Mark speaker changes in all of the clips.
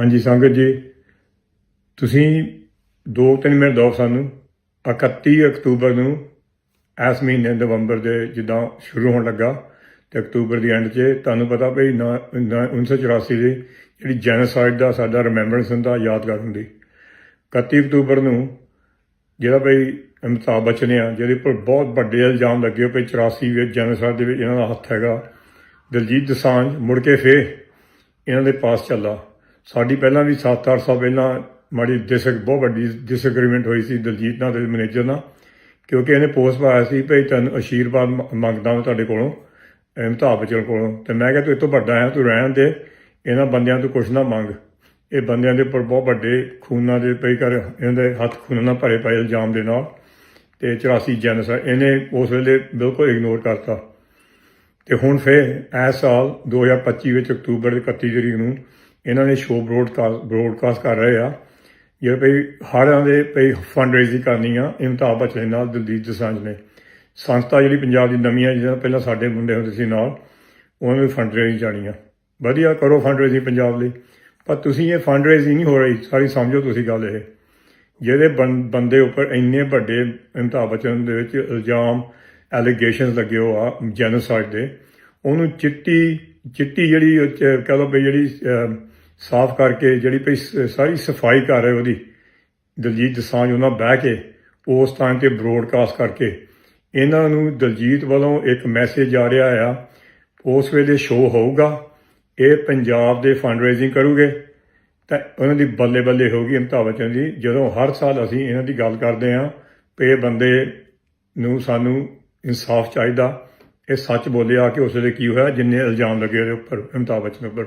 Speaker 1: ਹਾਂਜੀ ਸੰਗਤ ਜੀ, ਤੁਸੀਂ 2-3 ਮਿੰਟ ਦਿਓ ਸਾਨੂੰ। 31 ਅਕਤੂਬਰ ਨੂੰ ਇਸ ਮਹੀਨੇ ਨਵੰਬਰ ਦੇ ਜਿੱਦਾਂ ਸ਼ੁਰੂ ਹੋਣ ਲੱਗਾ ਤੇ ਅਕਤੂਬਰ ਦੀ ਐਂਡ 'ਚ ਤੁਹਾਨੂੰ ਪਤਾ ਭਈ ਨਾ- ਨਾ- 1984 ਦੀ ਜਿਹੜੀ ਜੈਨੋਸਾਈਡ ਦਾ ਸਾਡਾ ਰਿਮੈਂਬਰੈਂਸ ਹੁੰਦਾ, ਯਾਦਗਾਰ ਹੁੰਦੀ। 31 ਅਕਤੂਬਰ ਨੂੰ ਜਿਹੜਾ ਭਈ ਅਮਿਤਾਭ ਬੱਚਨ ਆ, ਜਿਹਦੇ ਉੱਪਰ ਬਹੁਤ ਵੱਡੇ ਇਲਜ਼ਾਮ ਲੱਗੇ ਪਏ 84 ਵਿੱਚ ਜੈਨੋਸਾਈਡ ਦੇ ਵਿੱਚ, ਇਹਨਾਂ ਦਾ ਹੱਥ ਹੈਗਾ। ਦਲਜੀਤ ਦਸਾਂਝ ਮੁੜ ਕੇ ਫੇਰ ਇਹਨਾਂ ਦੇ ਪਾਸ ਚੱਲਾ। ਸਾਡੀ ਪਹਿਲਾਂ ਵੀ 7-8 ਸਾਲ ਪਹਿਲਾਂ ਮਾੜੀ ਡਿਸਕ ਬਹੁਤ ਵੱਡੀ ਡਿਸਐਗਰੀਮੈਂਟ ਹੋਈ ਸੀ ਦਲਜੀਤ ਨਾਲ ਤੇ ਮੈਨੇਜਰ ਨਾਲ, ਕਿਉਂਕਿ ਇਹਨੇ ਪੋਸਟ ਪਾਇਆ ਸੀ ਭਈ ਤੁਹਾਨੂੰ ਅਸ਼ੀਰਵਾਦ ਮੰਗਦਾ ਮੈਂ ਤੁਹਾਡੇ ਕੋਲੋਂ ਅਮਿਤਾਭ ਬੱਚਨ ਕੋਲੋਂ। ਤੇ ਮੈਂ ਕਿਹਾ, ਤੂੰ ਇਹ ਵੱਡਾ ਹੈ ਤੂੰ ਰਹਿਣ ਦੇ, ਇਹਨਾਂ ਬੰਦਿਆਂ ਤੋਂ ਕੁਝ ਨਾ ਮੰਗ। ਇਹ ਬੰਦਿਆਂ ਦੇ ਉੱਪਰ ਬਹੁਤ ਵੱਡੇ ਖੂਨਾਂ ਦੇ ਪਈ ਕਰ, ਇਹਨਾਂ ਦੇ ਹੱਥ ਖੂਨਾਂ ਨਾਲ ਭਰੇ ਪਏ ਇਲਜ਼ਾਮ ਦੇ ਨਾਲ, ਤੇ 84 ਜੈਨੋਸਾਈਡ ਇਹਨੇ ਉਸ ਵੇਲੇ ਬਿਲਕੁਲ ਇਗਨੋਰ ਕਰਤਾ। ਤੇ ਹੁਣ ਫੇਰ ਇਸ ਸਾਲ 2025 ਵਿੱਚ ਅਕਤੂਬਰ ਦੇ 31 ਤਰੀਕ ਨੂੰ ਇਹਨਾਂ ਨੇ ਸ਼ੋਅ ਬ੍ਰੋਡਕਾਸਟ ਬ੍ਰੋਡਕਾਸਟ ਕਰ ਰਹੇ ਆ। ਜਿਹੜੇ ਭਈ ਹਾਰਾਂ ਦੇ ਭਈ ਫੰਡ ਰੇਜ਼ਿੰਗ ਕਰਨੀ ਆ, ਅਮਿਤਾਭ ਬੱਚਨ ਨਾਲ, ਦਲਜੀਤ ਦੋਸਾਂਝ ਨੇ। ਸੰਸਥਾ ਜਿਹੜੀ ਪੰਜਾਬ ਦੀ ਨਵੀਂ ਆ, ਜਿਹਦਾ ਪਹਿਲਾਂ ਸਾਡੇ ਮੁੰਡੇ ਹੁੰਦੇ ਸੀ ਨਾਲ, ਉਹਨਾਂ ਨੂੰ ਫੰਡ ਰੇਜ਼ਿੰਗ ਜਾਣੀ ਆ। ਵਧੀਆ ਕਰੋ ਫੰਡ ਰੇਜ਼ਿੰਗ ਪੰਜਾਬ ਲਈ। ਪਰ ਤੁਸੀਂ ਇਹ ਫੰਡ ਰੇਜ਼ਿੰਗ ਨਹੀਂ ਹੋ ਰਹੀ, ਸਾਰੀ ਸਮਝੋ ਤੁਸੀਂ ਗੱਲ ਇਹ। ਜਿਹੜੇ ਬੰ- ਬੰਦੇ ਉੱਪਰ ਇੰਨੇ ਵੱਡੇ ਅਮਿਤਾਭ ਬੱਚਨ ਦੇ ਵਿੱਚ ਇਲਜ਼ਾਮ ਐਲੀਗੇਸ਼ਨਸ ਲੱਗੇ ਹੋ ਆ ਜੈਨੋਸਾਈਡ ਦੇ, ਉਹਨੂੰ ਚਿੱਟੀ ਚਿੱਟੀ ਜਿਹੜੀ ਉਹ ਕਹਿ ਲਓ ਵੀ ਜਿਹੜੀ ਸਾਫ਼ ਕਰਕੇ ਜਿਹੜੀ ਭਈ ਸ- ਸਾਰੀ ਸਫ਼ਾਈ ਕਰ ਰਹੇ ਉਹਦੀ, ਦਲਜੀਤ ਦਸਾਂਝ ਉਹਨਾਂ ਬਹਿ ਕੇ, ਉਸ ਟਾਈਮ ਤੇ ਬ੍ਰੋਡਕਾਸਟ ਕਰਕੇ, ਇਹਨਾਂ ਨੂੰ ਦਲਜੀਤ ਵੱਲੋਂ ਇੱਕ ਮੈਸੇਜ ਆ ਰਿਹਾ ਆ, ਉਸ ਵੇਲੇ ਸ਼ੋਅ ਹੋਊਗਾ, ਇਹ ਪੰਜਾਬ ਦੇ ਫੰਡ ਰੇਜ਼ਿੰਗ ਕਰੂਗੇ, ਤਾਂ ਉਹਨਾਂ ਦੀ ਬੱਲੇ ਬੱਲੇ ਹੋਊਗੀ ਅਮਿਤਾਭ ਬੱਚਨ ਦੀ ਜਦੋਂ ਹਰ ਸਾਲ ਅਸੀਂ ਇਹਨਾਂ ਦੀ ਗੱਲ ਕਰਦੇ ਹਾਂ ਕਿ ਇਹ ਬੰਦੇ ਨੂੰ ਸਾਨੂੰ ਇਨਸਾਫ ਚਾਹੀਦਾ, ਇਹ ਸੱਚ ਬੋਲਿਆ ਕਿ ਉਸ ਵੇਲੇ ਕੀ ਹੋਇਆ, ਜਿੰਨੇ ਇਲਜ਼ਾਮ ਲੱਗੇ ਉਹਦੇ ਉੱਪਰ ਅਮਿਤਾਭ ਬੱਚਨ ਉੱਪਰ।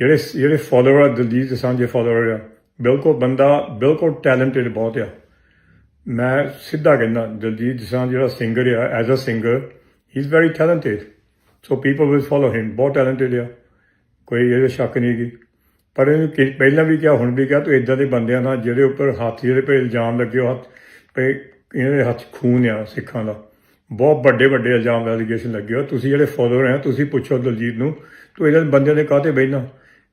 Speaker 1: ਜਿਹੜੇ ਜਿਹੜੇ ਫਾਲੋਅਰ ਆ, ਦਲਜੀਤ ਸਾਂਝੇ ਫਾਲੋਅਰ ਆ, ਬਿਲਕੁਲ ਬੰਦਾ ਬਿਲਕੁਲ ਟੈਲੈਂਟਡ ਬਹੁਤ ਆ। ਮੈਂ ਸਿੱਧਾ ਕਹਿੰਦਾ, ਦਲਜੀਤ ਦੋਸਾਂਝ ਜਿਹੜਾ ਸਿੰਗਰ ਆ as a singer he is very talented so people will follow him ਬਹੁਤ ਟੈਲੈਂਟਡ ਆ। ਕੋਈ ਇਹਦੇ ਸ਼ੱਕ ਨਹੀਂ ਗੀ ਪਰ ਇਹਨੂੰ ਪਹਿਲਾਂ ਵੀ ਕਿਹਾ, ਹੁਣ ਵੀ ਕਿਹਾ, ਤੂੰ ਇਦਾਂ ਦੇ ਬੰਦਿਆਂ ਨਾਲ ਜਿਹੜੇ ਉੱਪਰ ਹੱਥ ਜਿਹੜੇ ਪੇ ਇਲਜ਼ਾਮ ਲੱਗੇ ਹੋ ਹੱਥ ਪਏ ਇਹਨਾਂ ਦੇ ਹੱਥ 'ਚ ਖੂਨ ਆ ਸਿੱਖਾਂ ਦਾ। ਬਹੁਤ ਵੱਡੇ ਵੱਡੇ ਇਲਜ਼ਾਮ ਐਲੀਗੇਸ਼ਨ ਲੱਗੇ ਹੋ ਤੁਸੀਂ ਜਿਹੜੇ ਫਾਲੋਅਰ ਆ, ਤੁਸੀਂ ਪੁੱਛੋ ਦਲਜੀਤ ਨੂੰ, ਤੂੰ ਇਹਨਾਂ ਦੇ ਬੰਦਿਆਂ ਦੇ ਕਾਹਤੇ ਬਹਿਣਾ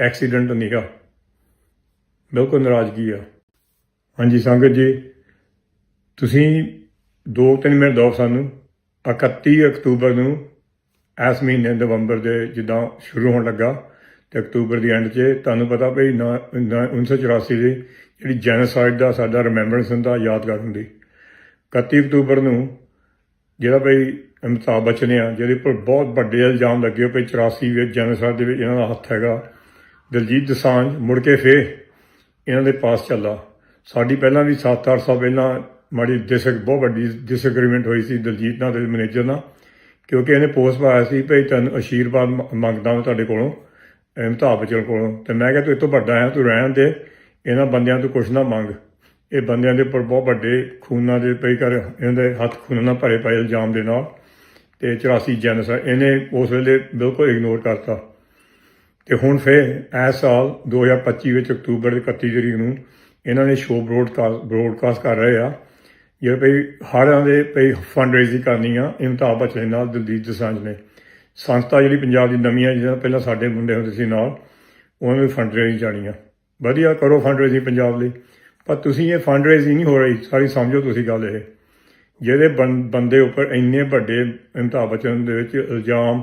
Speaker 1: ਐਕਸੀਡੈਂਟ ਨਹੀਂਗਾ ਬਿਲਕੁਲ ਨਾਰਾਜ਼ਗੀ ਆ। ਹਾਂਜੀ ਸੰਗਤ ਜੀ, ਤੁਸੀਂ 2-3 ਮਿੰਟ ਦਿਓ ਸਾਨੂੰ। 31 ਅਕਤੂਬਰ ਨੂੰ ਇਸ ਮਹੀਨੇ ਨਵੰਬਰ ਦੇ ਜਿੱਦਾਂ ਸ਼ੁਰੂ ਹੋਣ ਲੱਗਾ ਤੇ ਅਕਤੂਬਰ ਦੀ ਐਂਡ 'ਚ ਤੁਹਾਨੂੰ ਪਤਾ ਭਈ ਨਾ- ਨਾ- 1984 ਦੀ ਜਿਹੜੀ ਜੈਨੋਸਾਈਡ ਦਾ ਸਾਡਾ ਰਿਮੈਂਬਰੈਂਸ ਹੁੰਦਾ, ਯਾਦਗਾਰ ਹੁੰਦੀ। 31 ਅਕਤੂਬਰ ਨੂੰ ਜਿਹੜਾ ਭਈ ਅਮਿਤਾਭ ਬੱਚਨ ਆ, ਜਿਹਦੇ ਉੱਪਰ ਬਹੁਤ ਵੱਡੇ ਇਲਜ਼ਾਮ ਲੱਗੇ ਪਏ 84 ਵਿੱਚ ਜੈਨੋਸਾਈਡ ਦੇ ਵਿੱਚ ਇਹਨਾਂ ਦਾ ਹੱਥ ਹੈਗਾ। ਦਲਜੀਤ ਦਸਾਂਝ ਮੁੜ ਕੇ ਫੇਰ ਇਹਨਾਂ ਦੇ ਪਾਸ ਚੱਲਾ। ਸਾਡੀ ਪਹਿਲਾਂ ਵੀ 7-8 ਸਾਲ ਪਹਿਲਾਂ ਮਾੜੀ ਡਿਸਕ, ਬਹੁਤ ਵੱਡੀ ਡਿਸਐਗਰੀਮੈਂਟ ਹੋਈ ਸੀ ਦਲਜੀਤ ਨਾਲ ਤੇ ਮੈਨੇਜਰ ਨਾਲ, ਕਿਉਂਕਿ ਇਹਨੇ ਪੋਸਟ ਪਾਇਆ ਸੀ ਭਈ ਤੁਹਾਨੂੰ ਅਸ਼ੀਰਵਾਦ ਮੰਗਦਾ ਮੈਂ ਤੁਹਾਡੇ ਕੋਲੋਂ ਅਮਿਤਾਭ ਬਚਨ ਕੋਲੋਂ। ਤੇ ਮੈਂ ਕਿਹਾ, ਤੂੰ ਇਹ ਤੋਂ ਵੱਡਾ ਹੈ ਤੂੰ ਰਹਿਣ ਦੇ, ਇਹਨਾਂ ਬੰਦਿਆਂ ਤੋਂ ਕੁਛ ਨਾ ਮੰਗ। ਇਹ ਬੰਦਿਆਂ ਦੇ ਉੱਪਰ ਬਹੁਤ ਵੱਡੇ ਖੂਨਾਂ ਦੇ ਪਈ ਕਰ, ਇਹਨਾਂ ਦੇ ਹੱਥ ਖੂਨਾਂ ਨਾਲ ਭਰੇ ਪਏ ਇਲਜ਼ਾਮ ਦੇ ਨਾਲ, ਤੇ 84 ਜੈਨਸਾ ਇਹਨੇ ਉਸ ਵੇਲੇ ਬਿਲਕੁਲ ਇਗਨੋਰ ਕਰਤਾ। ਤੇ ਹੁਣ ਫਿਰ ਇਸ ਸਾਲ 2025 ਵਿੱਚ ਅਕਤੂਬਰ ਦੇ 31 ਤਰੀਕ ਨੂੰ ਇਹਨਾਂ ਨੇ ਸ਼ੋਅ ਬ੍ਰੋਡਕਾਸਟ ਬ੍ਰੋਡਕਾਸਟ ਕਰ ਰਹੇ ਆ। ਜਿਹੜੇ ਭਈ ਹਾਰਾਂ ਦੇ ਭਈ ਫੰਡ ਰੇਜ਼ਿੰਗ ਕਰਨੀ ਆ ਅਮਿਤਾਭ ਬੱਚਨ ਨਾਲ, ਦਲਜੀਤ ਦੋਸਾਂਝ ਨੇ। ਸੰਸਥਾ ਜਿਹੜੀ ਪੰਜਾਬ ਦੀ ਨਵੀਂ ਆ ਜਿਹਦਾ ਪਹਿਲਾਂ ਸਾਡੇ ਮੁੰਡੇ ਹੁੰਦੇ ਸੀ ਨਾਲ, ਉਹਨਾਂ ਨੂੰ ਫੰਡ ਰੇਜ਼ਿੰਗ ਜਾਣੀ ਆ ਵਧੀਆ ਕਰੋ ਫੰਡ ਰੇਜ਼ਿੰਗ ਪੰਜਾਬ ਲਈ। ਪਰ ਤੁਸੀਂ ਇਹ ਫੰਡ ਰੇਜ਼ਿੰਗ ਨਹੀਂ ਹੋ ਰਹੀ, ਸਾਰੀ ਸਮਝੋ ਤੁਸੀਂ ਗੱਲ ਇਹ। ਜਿਹੜੇ ਬੰ- ਬੰਦੇ ਉੱਪਰ ਇੰਨੇ ਵੱਡੇ ਅਮਿਤਾਭ ਬੱਚਨ ਦੇ ਵਿੱਚ ਇਲਜ਼ਾਮ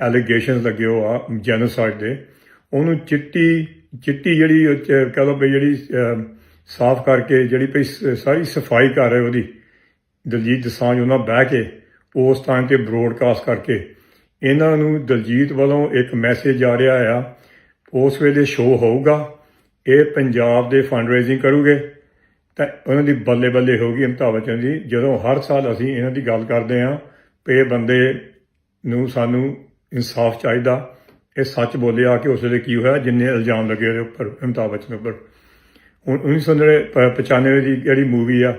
Speaker 1: ਐਲੀਗੇਸ਼ਨਸ ਲੱਗੇ ਹੋ ਆ ਜੈਨੋਸਾਈਡ ਦੇ। ਉਹਨੂੰ ਚਿੱਟੀ ਚਿੱਟੀ ਜਿਹੜੀ ਉਹ ਕਹਿ ਲਓ ਵੀ ਜਿਹੜੀ ਸਾਫ਼ ਕਰਕੇ ਜਿਹੜੀ ਭਈ ਸ- ਸਾਰੀ ਸਫ਼ਾਈ ਕਰ ਰਹੇ ਉਹਦੀ, ਦਲਜੀਤ ਦਸਾਂਝ ਉਹਨਾਂ ਬਹਿ ਕੇ, ਉਸ ਟਾਈਮ ਤੇ ਬ੍ਰੋਡਕਾਸਟ ਕਰਕੇ। ਇਹਨਾਂ ਨੂੰ ਦਲਜੀਤ ਵੱਲੋਂ ਇੱਕ ਮੈਸੇਜ ਆ ਰਿਹਾ ਆ, ਉਸ ਵੇਲੇ ਸ਼ੋਅ ਹੋਊਗਾ, ਇਹ ਪੰਜਾਬ ਦੇ ਫੰਡ ਰੇਜ਼ਿੰਗ ਕਰੂਗੇ, ਤਾਂ ਉਹਨਾਂ ਦੀ ਬੱਲੇ ਬੱਲੇ ਹੋਊਗੀ ਅਮਿਤਾਭ ਬੱਚਨ ਦੀ ਜਦੋਂ ਹਰ ਸਾਲ ਅਸੀਂ ਇਹਨਾਂ ਦੀ ਗੱਲ ਕਰਦੇ ਹਾਂ ਕਿ ਇਹ ਬੰਦੇ ਨੂੰ ਸਾਨੂੰ ਇਨਸਾਫ ਚਾਹੀਦਾ। ਇਹ ਸੱਚ ਬੋਲਿਆ ਕਿ ਉਸ ਵੇਲੇ ਕੀ ਹੋਇਆ? ਜਿੰਨੇ ਇਲਜ਼ਾਮ ਲੱਗੇ ਉਹਦੇ ਉੱਪਰ, ਅਮਿਤਾਭ ਬੱਚਨ ਉੱਪਰ। ਹੁਣ 1995 ਦੀ ਜਿਹੜੀ ਮੂਵੀ ਆ,